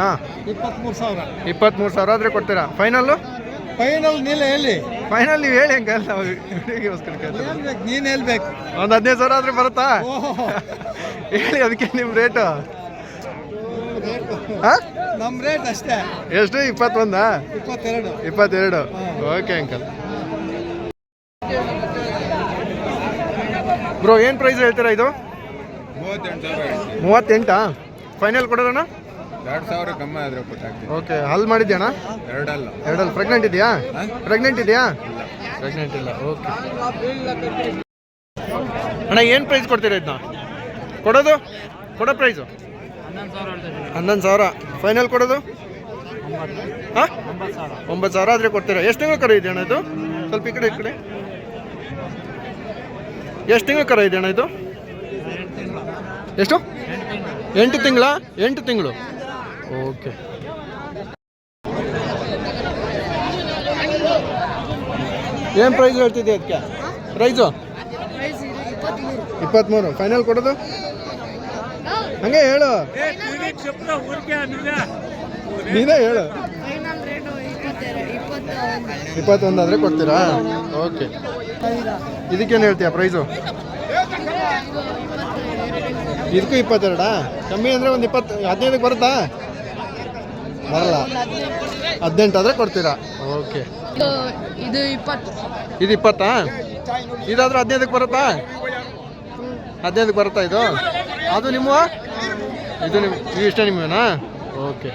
Speaker 1: ಹಾಂ.
Speaker 3: ಇಪ್ಪತ್ತ್ಮೂರು ಸಾವಿರ.
Speaker 1: ಇಪ್ಪತ್ತ್ಮೂರು ಸಾವಿರ ಆದರೆ ಕೊಡ್ತೀರಾ? ಫೈನಲ್ಲು
Speaker 3: ಫೈನಲ್ ನೀನು ಹೇಳಿ.
Speaker 1: ಫೈನಲ್ ನೀವು ಹೇಳಿ ಹಂಗೆ ನಾವು ವಿಡಿಯೋಗೋಸ್ಕರ ಕೇಳ್ತೀವಿ
Speaker 3: ಹೇಳ್ಬೇಕು ನೀನು ಹೇಳ್ಬೇಕು.
Speaker 1: ಒಂದು ಹದಿನೈದು ಸಾವಿರ ಆದರೆ ಬರುತ್ತಾ?
Speaker 3: ಓಹೋ.
Speaker 1: ಹೇಳಿ ಅದಕ್ಕೆ ನಿಮ್ಮ ರೇಟು ಹಾಂ?
Speaker 3: ನಮ್ಮ ರೇಟ್ ಅಷ್ಟೇ.
Speaker 1: ಎಷ್ಟು? ಇಪ್ಪತ್ತೊಂದಾ?
Speaker 3: ಇಪ್ಪತ್ತೆರಡು.
Speaker 1: ಇಪ್ಪತ್ತೆರಡು. ಓಕೆ ಅಂಕಲ್ ಬ್ರೋ ಏನು ಪ್ರೈಸ್ ಹೇಳ್ತೀರಾ ಇದು?
Speaker 2: ಮೂವತ್ತೆಂಟಾ?
Speaker 1: ಫೈನಲ್ ಕೊಡೋಣ
Speaker 2: ಎರಡು ಸಾವಿರ ಕಮ್ಮಿ ಆದರೆ ಕೊಟ್ಟಾಗ್ತೀನಿ
Speaker 1: ಓಕೆ ಹಲ್ ಮಾಡಿದ್ಯಾಣ
Speaker 2: ಎರಡಲ್ಲ.
Speaker 1: ಎರಡಲ್ಲ. ಪ್ರೆಗ್ನೆಂಟ್ ಇದೆಯಾ? ಪ್ರೆಗ್ನೆಂಟ್ ಇದೆಯಾ? ಪ್ರೆಗ್ನೆಂಟ್ ಇಲ್ಲ. ಓಕೆ ಅಣ್ಣ ಏನು ಪ್ರೈಸ್ ಕೊಡ್ತೀರಾ ಇದನ್ನ ಕೊಡೋದು? ಕೊಡೋ ಪ್ರೈಸು ಹನ್ನೊಂದು ಸಾವಿರ ಫೈನಲ್ ಕೊಡೋದು? ಹಾಂ? ಒಂಬತ್ತು ಸಾವಿರ. ಆದರೆ ಕೊಡ್ತೀರಾ? ಎಷ್ಟು ತಿಂಗಳು ಕರ ಇದೆ ಅಣ್ಣ ಇದು? ಸ್ವಲ್ಪ ಈ ಕಡೆ ಈ ಕಡೆ. ಎಷ್ಟು ತಿಂಗಳು ಕರ ಇದೆ? ಅಣ್ಣ ಇದು ಎಷ್ಟು? ಎಂಟು ತಿಂಗಳ? ಎಂಟು ತಿಂಗಳು. ಓಕೆ. ಏನು ಪ್ರೈಸ್ ಹೇಳ್ತಿದ್ದೆ ಅದಕ್ಕೆ ಪ್ರೈಸು ಇಪ್ಪತ್ತ್ಮೂರು ಫೈನಲ್ ಕೊಡೋದು? ಹಂಗೆ ಹೇಳು. ನೀನೇ ಹೇಳು.
Speaker 4: ಫೈನಲ್ ರೇಟು ಇಪ್ಪತ್ತೆರಡು ಇಪ್ಪತ್ತ
Speaker 1: ಇಪ್ಪತ್ತೊಂದು ಕೊಡ್ತೀರಾ? ಓಕೆ. ಇದಕ್ಕೇನು ಹೇಳ್ತೀಯ ಪ್ರೈಸು ಇದಕ್ಕೂ ಇಪ್ಪತ್ತೆರಡಾ? ಕಮ್ಮಿ ಅಂದರೆ ಒಂದು ಇಪ್ಪತ್ತು ಹದಿನೈದಕ್ಕೆ ಬರುತ್ತಾ? ಬರಲ್ಲ. ಹದಿನೆಂಟಾದರೆ ಕೊಡ್ತೀರಾ? ಓಕೆ.
Speaker 4: ಇದು ಇಪ್ಪತ್ತು.
Speaker 1: ಇದು ಇಪ್ಪತ್ತಾ? ಇದಾದ್ರೆ ಹದಿನೈದಕ್ಕೆ ಬರುತ್ತಾ? ಹದಿನೈದಕ್ಕೆ ಬರುತ್ತಾ ಇದು? ಅದು ನಿಮ್ಮ ಇದು ನಿಮ್ಮ ಇಷ್ಟ ನಿಮ್ಮನಾ ಓಕೆ.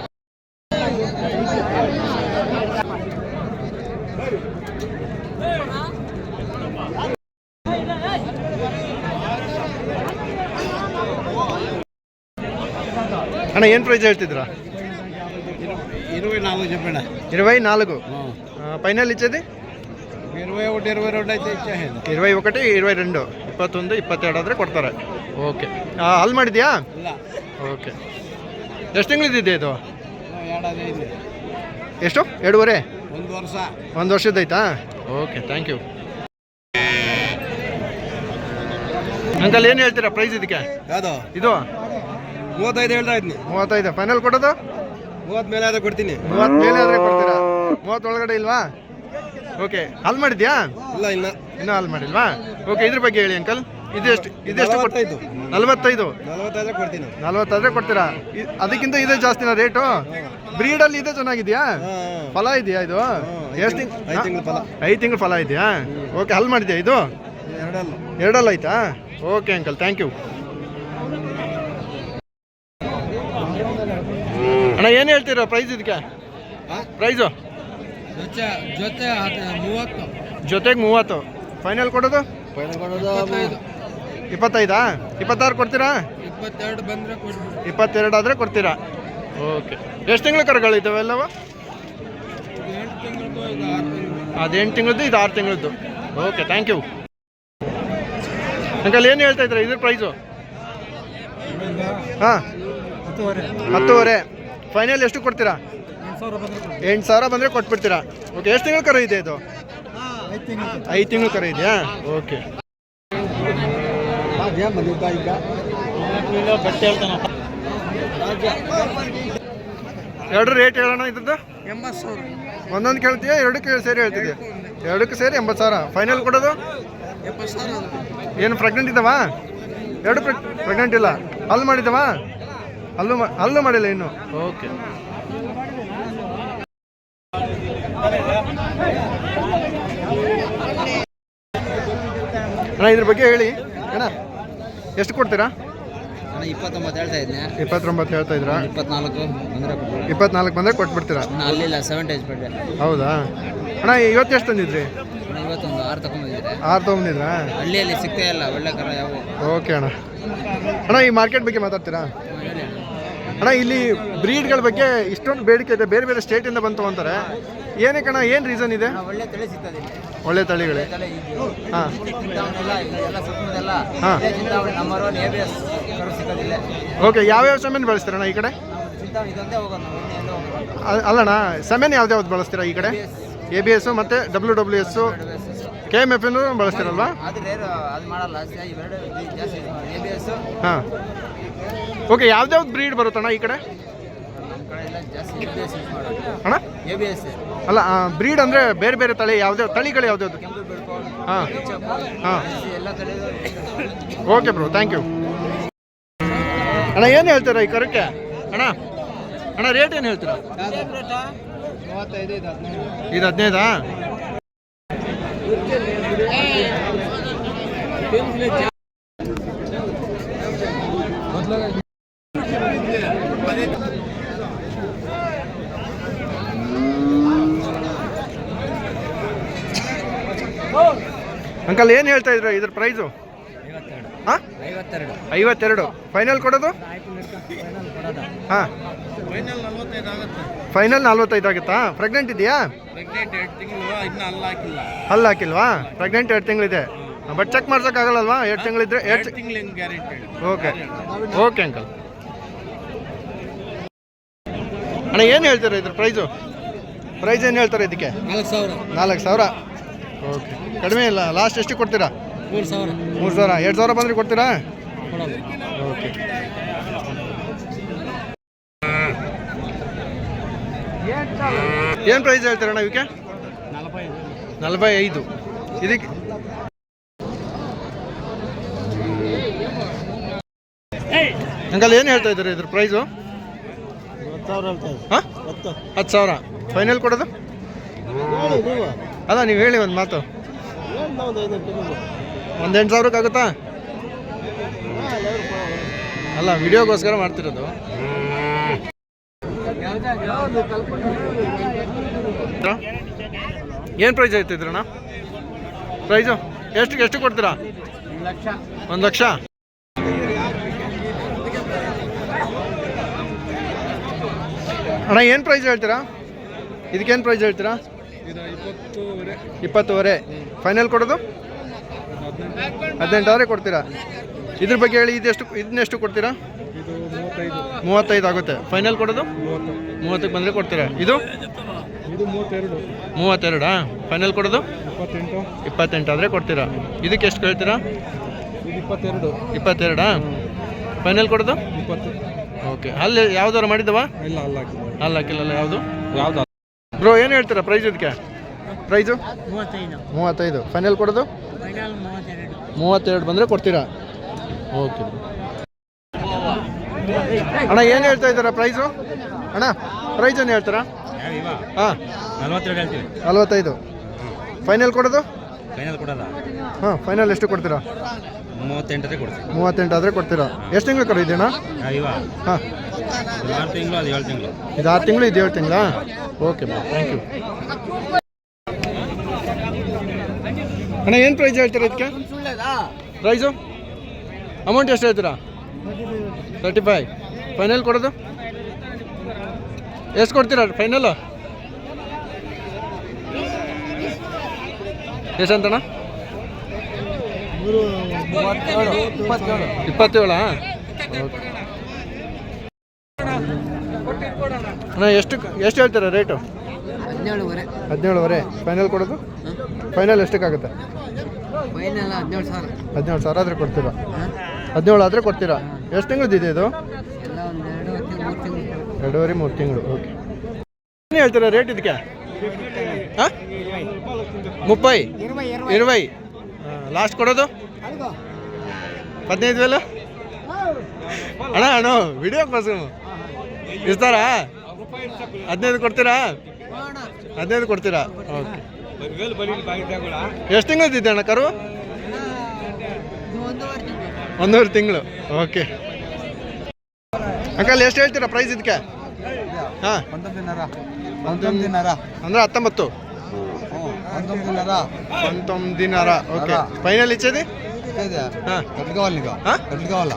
Speaker 1: ಅಣ್ಣ ಏನು ಪ್ರೈಸ್ ಹೇಳ್ತಿದ್ರಾ
Speaker 2: ఇరవై నాలుగు చెప్పండి
Speaker 1: ఇరవై నాలుగు ఫైనల్ ఇచ్చేది
Speaker 2: ఇరవై ఒకటి ఇరవై రెండు అయితే ఇచ్చేయండి
Speaker 1: ಇರವೈ ఒకటి ಇರವೈ రెండు ಇಪ್ಪತ್ತೊಂದು ಇಪ್ಪತ್ತೆರಡು ಆದರೆ ಕೊಡ್ತಾರೆ ಓಕೆ ಅಲ್ಲಿ ಮಾಡಿದ್ಯಾ
Speaker 2: ಇಲ್ಲ
Speaker 1: ಓಕೆ ಎಷ್ಟು ತಿಂಗಳಿದ್ದಿದೆ ಇದು
Speaker 2: ಏಡಾದಿ ಐದು
Speaker 1: ಎಷ್ಟು ಎರಡೂವರೆ
Speaker 2: ಒಂದು ವರ್ಷ
Speaker 1: ಒಂದು ವರ್ಷದೈತಾ ಓಕೆ ಥ್ಯಾಂಕ್ ಯು ಅಂಕಲ್ ಏನು ಹೇಳ್ತೀರಾ ಪ್ರೈಸ್ ಇದಕ್ಕೆ
Speaker 2: ಯಾವುದು
Speaker 1: ಇದು
Speaker 2: ಮೂವತ್ತೈದು ಹೇಳ್ತಾ ಇದ್ನಿ.
Speaker 1: ಮೂವತ್ತೈದು. ಫೈನಲ್ ಕೊಡೋದು?
Speaker 2: ಮೂವತ್ತು ಮೇಲೆ ಆದ್ರೆ ಕೊಡ್ತೀನಿ.
Speaker 1: ಮೂವತ್ತು ಮೇಲೆ ಆದ್ರೆ ಕೊಡ್ತೀರಾ? ಮೂವತ್ತೊಳಗಡೆ ಇಲ್ವಾ? ಓಕೆ ಹಾಲ್ ಮಾಡಿದ್ಯಾ?
Speaker 2: ಇಲ್ಲ ಇಲ್ಲ.
Speaker 1: ಇನ್ನೂ ಹಾಲ್ ಮಾಡಿಲ್ವಾ? ಓಕೆ ಇದ್ರ ಬಗ್ಗೆ ಹೇಳಿ ಅಂಕಲ್ ಇದೆಷ್ಟು ಇದೆಷ್ಟು ಕೊಡ್ತಾಯಿದ್ದು
Speaker 2: ನಲ್ವತ್ತೈದು.
Speaker 1: ನಲ್ವತ್ತಾದ್ರೆ
Speaker 2: ನಲವತ್ತೈದು ಕೊಡ್ತೀನಿ.
Speaker 1: ನಲ್ವತ್ತಾದ್ರೆ ಕೊಡ್ತೀರಾ? ಅದಕ್ಕಿಂತ ಇದೆ ಜಾಸ್ತಿನ ರೇಟು ಬ್ರೀಡಲ್ಲಿ ಇದೆ ಚೆನ್ನಾಗಿದೆಯಾ? ಫಲ ಇದೆಯಾ ಇದು? ಎಷ್ಟು
Speaker 2: ಐದು ತಿಂಗಳ ಫಲ.
Speaker 1: ಐದು ತಿಂಗಳು ಫಲ ಇದೆಯಾ? ಓಕೆ ಹಲ್ ಮಾಡಿದ್ಯಾ ಇದು?
Speaker 2: ಎರಡಲ್ಲ.
Speaker 1: ಎರಡಲ್ಲ ಆಯ್ತಾ? ಓಕೆ ಅಂಕಲ್ ಥ್ಯಾಂಕ್ ಯು ಅಣ್ಣ ಏನು ಹೇಳ್ತೀರಾ ಪ್ರೈಸ್ ಇದಕ್ಕೆ? ಪ್ರೈಸು
Speaker 3: ಜೊತೆ ಜೊತೆ ಮೂವತ್ತು.
Speaker 1: ಜೊತೆಗೆ ಮೂವತ್ತು. ಫೈನಲ್ ಕೊಡೋದು? ಇಪ್ಪತ್ತೈದಾ. ಇಪ್ಪತ್ತಾರು ಕೊಡ್ತೀರಾ?
Speaker 3: ಇಪ್ಪತ್ತೆರಡು ಬಂದರೆ
Speaker 1: ಇಪ್ಪತ್ತೆರಡು ಆದರೆ ಕೊಡ್ತೀರಾ? ಓಕೆ ಎಷ್ಟು ತಿಂಗಳು ಕರ್ಗಳಿದ್ದಾವೆಲ್ಲವ ಅದೆಂಟು ತಿಂಗಳದ್ದು ಇದು ಆರು ತಿಂಗಳದ್ದು. ಓಕೆ ಥ್ಯಾಂಕ್ ಯು ಅಂಕಲ್ ಏನು ಹೇಳ್ತಾ ಇದ್ದೀರಾ? ಇದ್ರ ಪ್ರೈಸು ಹಾಂ.
Speaker 3: ಹತ್ತುವರೆ.
Speaker 1: ಹತ್ತುವರೆ. ಫೈನಲ್ ಎಷ್ಟು ಕೊಡ್ತೀರಾ?
Speaker 3: ಎಂಟು ಸಾವಿರ ಬಂದರೆ
Speaker 1: ಕೊಟ್ಬಿಡ್ತೀರಾ? ಓಕೆ ಎಷ್ಟು ತಿಂಗಳು ಕರೆ ಇದೆ ಇದು?
Speaker 3: ಐದು ತಿಂಗಳು
Speaker 1: ಕರೆ ಇದೆಯಾ? ಓಕೆ ಎರಡು ರೇಟ್ ಹೇಳೋಣ ಇದ್ದದ್ದು
Speaker 3: ಎಂಬತ್ತು ಸಾವಿರ
Speaker 1: ಒಂದೊಂದು ಕೇಳ್ತೀಯಾ ಎರಡಕ್ಕೆ ಸೇರಿ ಹೇಳ್ತಿದ್ಯಾ? ಎರಡಕ್ಕೆ ಸೇರಿ ಎಂಬತ್ತು ಸಾವಿರ. ಫೈನಲ್ ಕೊಡೋದು? ಏನು ಪ್ರೆಗ್ನೆಂಟ್ ಇದ್ದಾವಾ? ಎರಡು ಪ್ರೆಗ್ನೆಂಟ್ ಇಲ್ಲ. ಅಲ್ಲಿ ಮಾಡಿದ್ದಾವಾ? ಅಲ್ಲೂ ಮಾ ಅಲ್ಲೂ ಮಾಡಿಲ್ಲ ಇನ್ನು. ಓಕೆ. ಅಣ್ಣ ಇದ್ರ ಬಗ್ಗೆ ಹೇಳಿ. ಅಣ್ಣ ಎಷ್ಟು ಕೊಡ್ತೀರಾ?
Speaker 3: ಅಣ್ಣ ಇಪ್ಪತ್ತೊಂಬತ್ತು ಹೇಳ್ತಾ ಇದ್ದೆ
Speaker 1: ಇಪ್ಪತ್ತೊಂಬತ್ತು ಹೇಳ್ತಾ ಇದ್ರಾ?
Speaker 3: ಇಪ್ಪತ್ನಾಲ್ಕು ಬಂದರೆ
Speaker 1: ಇಪ್ಪತ್ನಾಲ್ಕು ಬಂದರೆ ಕೊಟ್ಬಿಡ್ತೀರಾ?
Speaker 3: ಅಲ್ಲಿಲ್ಲ ಸೆವೆಂಟೇಜ್
Speaker 1: ಹೌದಾ? ಅಣ್ಣ ಇವತ್ತು ಎಷ್ಟು ತಂದಿದ್ರಿ?
Speaker 3: ಇವತ್ತೊಂದು ಆರು
Speaker 1: ತೊಗೊಂಡಿದ್ರಾ
Speaker 3: ಹಳ್ಳಿಯಲ್ಲಿ ಸಿಗ್ತಾ ಇಲ್ಲ ಒಳ್ಳೆ ಕರ ಯಾವ.
Speaker 1: ಓಕೆ ಅಣ್ಣ. ಅಣ್ಣ ಈ ಮಾರ್ಕೆಟ್ ಬಗ್ಗೆ ಮಾತಾಡ್ತೀರಾ?
Speaker 3: ಹೇಳಿ ಅಣ್ಣ
Speaker 1: ಅಣ್ಣ ಇಲ್ಲಿ ಬ್ರೀಡ್ಗಳ ಬಗ್ಗೆ ಇಷ್ಟೊಂದು ಬೇಡಿಕೆ ಇದೆ. ಬೇರೆ ಬೇರೆ ಸ್ಟೇಟಿಂದ ಬಂತು ಅಂತಾರೆ. ಏನೇ ಅಣ್ಣ ಏನು ರೀಸನ್ ಇದೆ?
Speaker 3: ಒಳ್ಳೆ ತಳಿ ಸಿಗ್ತದೆ
Speaker 1: ಒಳ್ಳೆ ತಳಿಗಳೇ. ಹಾಂ. ಹಾ.
Speaker 2: ಎಸ್
Speaker 1: ಓಕೆ ಯಾವ್ಯಾವ ಸೆಮೆನ್ ಬೆಳೆಸ್ತೀರಣ್ಣ ಈ ಕಡೆ? ಅಲ್ಲಣ್ಣ ಸೆಮೆನ್ ಯಾವ್ದು ಬಳಸ್ತೀರಾ ಈ ಕಡೆ? ಎ ಬಿ ಎಸ್ಸು ಮತ್ತು W W S K M F ಬಳಸ್ತೀರಲ್ವಾ?
Speaker 2: Yes
Speaker 1: ಹಾಂ. ಓಕೆ ಯಾವ್ದ್ಯಾವ್ದು ಬ್ರೀಡ್ ಬರುತ್ತಣ್ಣ ಈ ಕಡೆ? ಅಣ್ಣ? ಅಲ್ಲ ಬ್ರೀಡ್ ಅಂದರೆ ಬೇರೆ ಬೇರೆ ತಳಿ ಯಾವ್ದ್ಯಾವ ತಳಿಗಳು
Speaker 2: ಬೆಳಕು
Speaker 1: ಹಾಂ. ಹಾಂ. ಓಕೆ ಬ್ರೋ ಥ್ಯಾಂಕ್ ಯು ಅಣ್ಣ, ಏನು ಹೇಳ್ತೀರಾ ಈ ಕರಕ್ಕೆ? ಅಣ್ಣ ಅಣ್ಣ ರೇಟ್ ಏನು ಹೇಳ್ತೀರಾ?
Speaker 2: ಇದು ಹದಿನೈದು?
Speaker 1: ಅಂಕಲ್ ಏನು ಹೇಳ್ತಾ ಇದ್ರು ಇದ್ರ ಪ್ರೈಸು ಹಾಂ?
Speaker 2: ಐವತ್ತೆರಡು.
Speaker 1: ಫೈನಲ್ ಕೊಡೋದು? ಹಾಂ.
Speaker 2: ಫೈನಲ್ ನಲ್ವತ್ತೈದು ಆಗುತ್ತೆ.
Speaker 1: ಫೈನಲ್ ನಲ್ವತ್ತೈದು ಆಗುತ್ತಾ? ಪ್ರೆಗ್ನೆಂಟ್ ಇದೆಯಾ?
Speaker 2: ಅಲ್ಲ
Speaker 1: ಹಾಕಿಲ್ವಾ? ಪ್ರೆಗ್ನೆಂಟ್ ಎರಡು ತಿಂಗಳಿದೆ ಬಟ್ ಚೆಕ್ ಮಾಡ್ಸೋಕ್ಕಾಗಲ್ಲಲ್ವಾ? ಎರಡು ತಿಂಗಳಿದ್ರೆ ಎರಡು ಓಕೆ ಓಕೆ ಅಂಕಲ್ ಅಣ್ಣ ಏನು ಹೇಳ್ತಾರೆ ಇದ್ರ ಪ್ರೈಸು ಪ್ರೈಸ್ ಏನು ಹೇಳ್ತಾರೆ ಇದಕ್ಕೆ?
Speaker 3: ನಾಲ್ಕು ಸಾವಿರ.
Speaker 1: ನಾಲ್ಕು ಸಾವಿರ. ಓಕೆ. ಕಡಿಮೆ ಇಲ್ಲ ಲಾಸ್ಟ್ ಎಷ್ಟು ಕೊಡ್ತೀರಾ?
Speaker 3: ಮೂರು ಸಾವಿರ.
Speaker 1: ಮೂರು ಸಾವಿರ. ಎರಡು ಸಾವಿರ ಬಂದರೆ ಕೊಡ್ತೀರಾ? ಓಕೆ. ಏನು ಪ್ರೈಸ್ ಹೇಳ್ತೀರಣ್ಣ ಇವಕ್ಕೆ? ನಲ್ವೈ ಐದು ಇದಕ್ಕೆ? ಅಂಕಲ್ ಏನು ಹೇಳ್ತಾ ಇದ್ದಾರೆ ಇದ್ರ ಪ್ರೈಸು ಹಾಂ? ಹತ್ತು. ಸಾವಿರ. ಫೈನಲ್ ಕೊಡೋದು? ಅಲ್ಲ ನೀವು ಹೇಳಿ ಒಂದು ಮಾತು. ಒಂದು ಎಂಟು ಸಾವಿರಕ್ಕೆ ಆಗುತ್ತಾ ಅಲ್ಲ, ವಿಡಿಯೋಗೋಸ್ಕರ ಮಾಡ್ತಿರೋದು. ಏನು ಪ್ರೈಸ್ ಐತಿದ್ರಣ್ಣ ಪ್ರೈಸು ಎಷ್ಟು ಎಷ್ಟು ಕೊಡ್ತೀರಾ? ಒಂದು ಲಕ್ಷ. ಅಣ್ಣ, ಏನು ಪ್ರೈಸ್ ಹೇಳ್ತೀರಾ? ಇದಕ್ಕೇನು ಪ್ರೈಸ್ ಹೇಳ್ತೀರಾ?
Speaker 3: ಇಪ್ಪತ್ತೂವರೆ.
Speaker 1: ಫೈನಲ್ ಕೊಡೋದು? ಹದಿನೆಂಟು ಸಾವಿರ ಕೊಡ್ತೀರಾ? ಇದ್ರ ಬಗ್ಗೆ ಹೇಳಿ ಇದೆಷ್ಟು ಇದನ್ನೆಷ್ಟು ಕೊಡ್ತೀರಾ?
Speaker 3: ಮೂವತ್ತೈದು.
Speaker 1: ಆಗುತ್ತೆ. ಫೈನಲ್ ಕೊಡೋದು?
Speaker 3: ಮೂವತ್ತು.
Speaker 1: ಮೂವತ್ತಕ್ಕೆ ಬಂದರೆ ಕೊಡ್ತೀರಾ? ಇದು?
Speaker 3: ಮೂವತ್ತೆರಡು.
Speaker 1: ಫೈನಲ್ ಕೊಡೋದು?
Speaker 3: ಇಪ್ಪತ್ತೆಂಟು.
Speaker 1: ಆದರೆ ಕೊಡ್ತೀರಾ? ಇದಕ್ಕೆ ಎಷ್ಟು ಕೇಳ್ತೀರಾ
Speaker 3: ಇಪ್ಪತ್ತೆರಡು.
Speaker 1: ಇಪ್ಪತ್ತೆರಡಾ? ಫೈನಲ್ ಕೊಡೋದು?
Speaker 3: ಇಪ್ಪತ್ತು.
Speaker 1: ಓಕೆ ಅಲ್ಲಿ ಯಾವ್ದಾರು ಮಾಡಿದವಾ?
Speaker 3: ಇಲ್ಲ ಅಲ್ಲ
Speaker 1: ಅಲ್ಲ ಯಾವುದು?
Speaker 3: ಯಾವ್ದು?
Speaker 1: ಬ್ರೋ ಏನು ಹೇಳ್ತೀರಾ ಪ್ರೈಸ್ ಇದಕ್ಕೆ? ಪ್ರೈಸು
Speaker 2: ಮೂವತ್ತೈದು.
Speaker 1: ಮೂವತ್ತೈದು. ಫೈನಲ್ ಕೊಡೋದು?
Speaker 2: ಮೂವತ್ತೆರಡು.
Speaker 1: ಬಂದರೆ ಕೊಡ್ತೀರಾ? ಓಕೆ ಅಣ್ಣ ಏನು ಹೇಳ್ತಾ ಇದ್ದೀರಾ ಪ್ರೈಸು ಅಣ್ಣ ಪ್ರೈಸ್ ಏನು ಹೇಳ್ತೀರಾ? ಹಾಂ. ನಲವತ್ತೈದು. ಫೈನಲ್ ಕೊಡೋದು?
Speaker 2: ಫೈನಲ್ ಕೊಡಲ್ಲ.
Speaker 1: ಹಾಂ ಫೈನಲ್ ಎಷ್ಟು ಕೊಡ್ತೀರಾ?
Speaker 2: ಮೂವತ್ತೆಂಟು ಕೊಡ್ತೀರಾ
Speaker 1: ಮೂವತ್ತೆಂಟು ಆದರೆ ಕೊಡ್ತೀರಾ? ಎಷ್ಟು ತಿಂಗಳು ಇದೆಯಣ್ಣ
Speaker 2: ಇವ?
Speaker 1: ಹಾಂ.
Speaker 2: ತಿಂಗಳು ತಿಂಗಳು
Speaker 1: ಇದು ಆರು ತಿಂಗಳು. ಇದು ಏಳು ತಿಂಗಳಾ? ಓಕೆ ಬ್ರೋ ಥ್ಯಾಂಕ್ ಯು ಅಣ್ಣ, ಏನು ಪ್ರೈಸ್ ಹೇಳ್ತೀರಾ ಇದಕ್ಕೆ? ಪ್ರೈಸು ಅಮೌಂಟ್ ಎಷ್ಟು ಹೇಳ್ತೀರಾ? ತರ್ಟಿ ಫೈವ್ ಫೈನಲ್ ಕೊಡೋದು? ಎಷ್ಟು ಕೊಡ್ತೀರಾ ಫೈನಲ್ಲು ಎಷ್ಟಂತಣ್ಣ ಇಪ್ಪತ್ತೇಳಾ? ಓಕೆ ಅಣ್ಣ ಎಷ್ಟು ಎಷ್ಟು ಹೇಳ್ತೀರಾ ರೇಟು
Speaker 2: ಹದಿನೇಳುವರೆ.
Speaker 1: ಹದಿನೇಳುವರೆ. ಫೈನಲ್ ಕೊಡೋದು? ಫೈನಲ್ ಎಷ್ಟಕ್ಕಾಗುತ್ತೆ?
Speaker 2: ಫೈನಲ್ ಹದಿನೇಳು ಸಾವಿರ.
Speaker 1: ಹದಿನೇಳು ಸಾವಿರ ಆದರೆ ಕೊಡ್ತೀರಾ? ಹದಿನೇಳು ಆದರೆ ಕೊಡ್ತೀರಾ? ಎಷ್ಟು ತಿಂಗಳದ್ದು ಇದೆ ಎರಡೂವರೆ ಮೂರು ತಿಂಗಳು. ಓಕೆ ಏನು ಹೇಳ್ತೀರಾ ರೇಟ್ ಇದಕ್ಕೆ? ಹಾಂ? ಮುಪ್ಪೈ? ಇರುವೈ ಲಾಸ್ಟ್ ಕೊಡೋದು? ಹದಿನೈದು ವೇಲು ಅಣ್ಣ ಅಣ್ಣ ವಿಡಿಯೋ ಕೋಸು ಇರ್ತಾರಾ ಹದಿನೈದು ಕೊಡ್ತೀರಾ ಹದಿನೈದು ಕೊಡ್ತೀರಾ ಓಕೆ ಎಷ್ಟು ತಿಂಗಳದ್ದು ಅಣ್ಣ ಕರು ಒಂದೂವರೆ ತಿಂಗಳು ಓಕೆ ಅಂಕಲ್ ಎಷ್ಟು ಹೇಳ್ತೀರಾ ಪ್ರೈಸ್ ಇದಕ್ಕೆ ಹಾಂ
Speaker 2: పంతొమ్మిదిన్నర పంతొమ్మిదిన్నర
Speaker 1: ಅಂದರೆ ಹತ್ತೊಂಬತ್ತು
Speaker 2: పంతొమ్మిదిన్నర
Speaker 1: పంతొమ్మిదిన్నర ఓకే ఫైనల్ ఇచ్చేది ఆ.
Speaker 2: ఎట్లు కావాలి నీకు
Speaker 1: ఆ?
Speaker 2: ఎట్లు కావాలా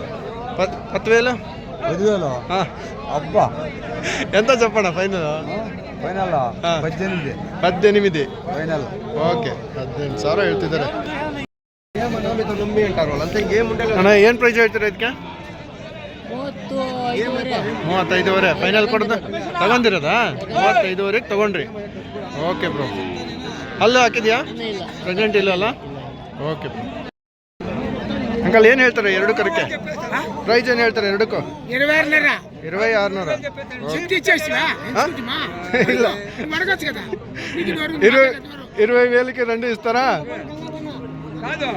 Speaker 1: పత్ పత్తు వేలు
Speaker 2: ఐదు వేలు
Speaker 1: ఆ.
Speaker 2: అబ్బా
Speaker 1: ఎంత చెప్పండి ఫైనల్
Speaker 2: ಫೈನಲ್
Speaker 1: ಹಾ.
Speaker 2: పద్దెనిమిది
Speaker 1: పద్దెనిమిది
Speaker 2: ఫైనల్
Speaker 1: ఓకే ಹದಿನೆಂಟು ಸಾವಿರ ಹೇಳ್ತಿದ್ದಾರೆ ಅಣ್ಣ ಏನು ಪ್ರೈಸ್ ಹೇಳ್ತೀರಾ ಇದಕ್ಕೆ ಮೂವತ್ತೈದುವರೆ ಫೈನಲ್ ಕೊಡೋದು ತಗೊಂಡಿರೋದಾ ಮೂವತ್ತೈದುವರೆಗೆ ತಗೊಂಡ್ರಿ ಓಕೆ ಬ್ರೋ ಅಲ್ಲೂ ಹಾಕಿದ್ಯಾ ಪ್ರೆಗ್ನೆಂಟ್ ಇಲ್ಲ ಅಲ್ಲ ಓಕೆ ಬ್ರೋ ಅಂಕಲ್ ಏನು ಹೇಳ್ತಾರೆ ಎರಡು ಕರಕ್ಕೆ ಪ್ರೈಸ್ ಏನು ಹೇಳ್ತಾರೆ ಎರಡಕ್ಕೂ
Speaker 5: ఇరవై ఆరున్నర
Speaker 1: ఇరవై ఆరున్నర
Speaker 5: ఎంత ఇచ్చేసివా
Speaker 1: ఆ? ಇಲ್ಲ
Speaker 5: నువ్వు అడగచ్చు కదా నీకు దూరం
Speaker 1: ఇరవై ఇరవై వేలకి రెండు ఇస్తారా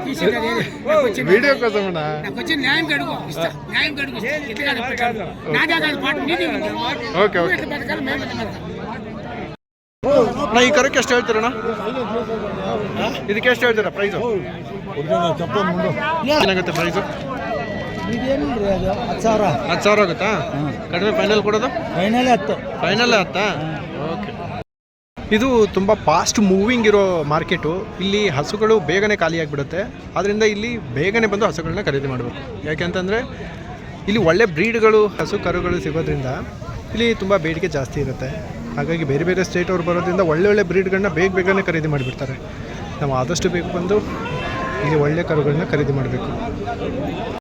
Speaker 5: తీసేది అదే. నాకు వచ్చింది.
Speaker 1: వీడియో కోసం అన్నా
Speaker 5: నాకు వచ్చిన న్యాయం కడుగు ఇస్తా న్యాయం కడుగు ఇస్తా. ఎట్లా కాదు, ఎట్లా కాదు. నాదే కాదు పాట నీది ఉంది.
Speaker 1: ఓకే
Speaker 5: నువ్వు
Speaker 1: ఓకే
Speaker 5: ఎట్లా బతకాలి, మేము ఎట్లా బతకాలి.
Speaker 1: ಅಣ್ಣ ಈ ಕರಕ್ಕೆ ಎಷ್ಟು ಹೇಳ್ತೀರಣ್ಣ ಇದಕ್ಕೆ ಎಷ್ಟು ಹೇಳ್ತೀರಾ ಪ್ರೈಸು ಏನಾಗುತ್ತೆ ಪ್ರೈಸು ಹತ್ತು ಸಾವಿರ. ಆಗುತ್ತಾ? ಕಡಿಮೆ ಫೈನಲ್ ಕೊಡೋದು?
Speaker 2: ಫೈನಲ್ ಹತ್ತು.
Speaker 1: ಫೈನಲ್ ಹತ್ತಾ? ಓಕೆ ಇದು ತುಂಬ ಫಾಸ್ಟ್ ಮೂವಿಂಗ್ ಇರೋ ಮಾರ್ಕೆಟು ಇಲ್ಲಿ ಹಸುಗಳು ಬೇಗನೆ ಖಾಲಿಯಾಗಿಬಿಡುತ್ತೆ ಆದ್ದರಿಂದ ಇಲ್ಲಿ ಬೇಗನೆ ಬಂದು ಹಸುಗಳನ್ನ ಖರೀದಿ ಮಾಡಬೇಕು. ಯಾಕೆಂತಂದರೆ ಇಲ್ಲಿ ಒಳ್ಳೆ ಬ್ರೀಡ್ಗಳು ಹಸು ಕರುಗಳು ಸಿಗೋದ್ರಿಂದ ಇಲ್ಲಿ ತುಂಬ ಬೇಡಿಕೆ ಜಾಸ್ತಿ ಇರುತ್ತೆ. ಹಾಗಾಗಿ ಬೇರೆ ಬೇರೆ ಸ್ಟೇಟ್ ಅವ್ರು ಬರೋದ್ರಿಂದ ಒಳ್ಳೆ ಒಳ್ಳೆ ಬ್ರೀಡ್ಗಳನ್ನ ಬೇಗ ಬೇಗನೆ ಖರೀದಿ ಮಾಡಿಬಿಡ್ತಾರೆ. ನಾವು ಆದಷ್ಟು ಬೇಗ ಬಂದು ಇಲ್ಲಿ ಒಳ್ಳೆ ಕರುಗಳನ್ನ ಖರೀದಿ ಮಾಡಬೇಕು.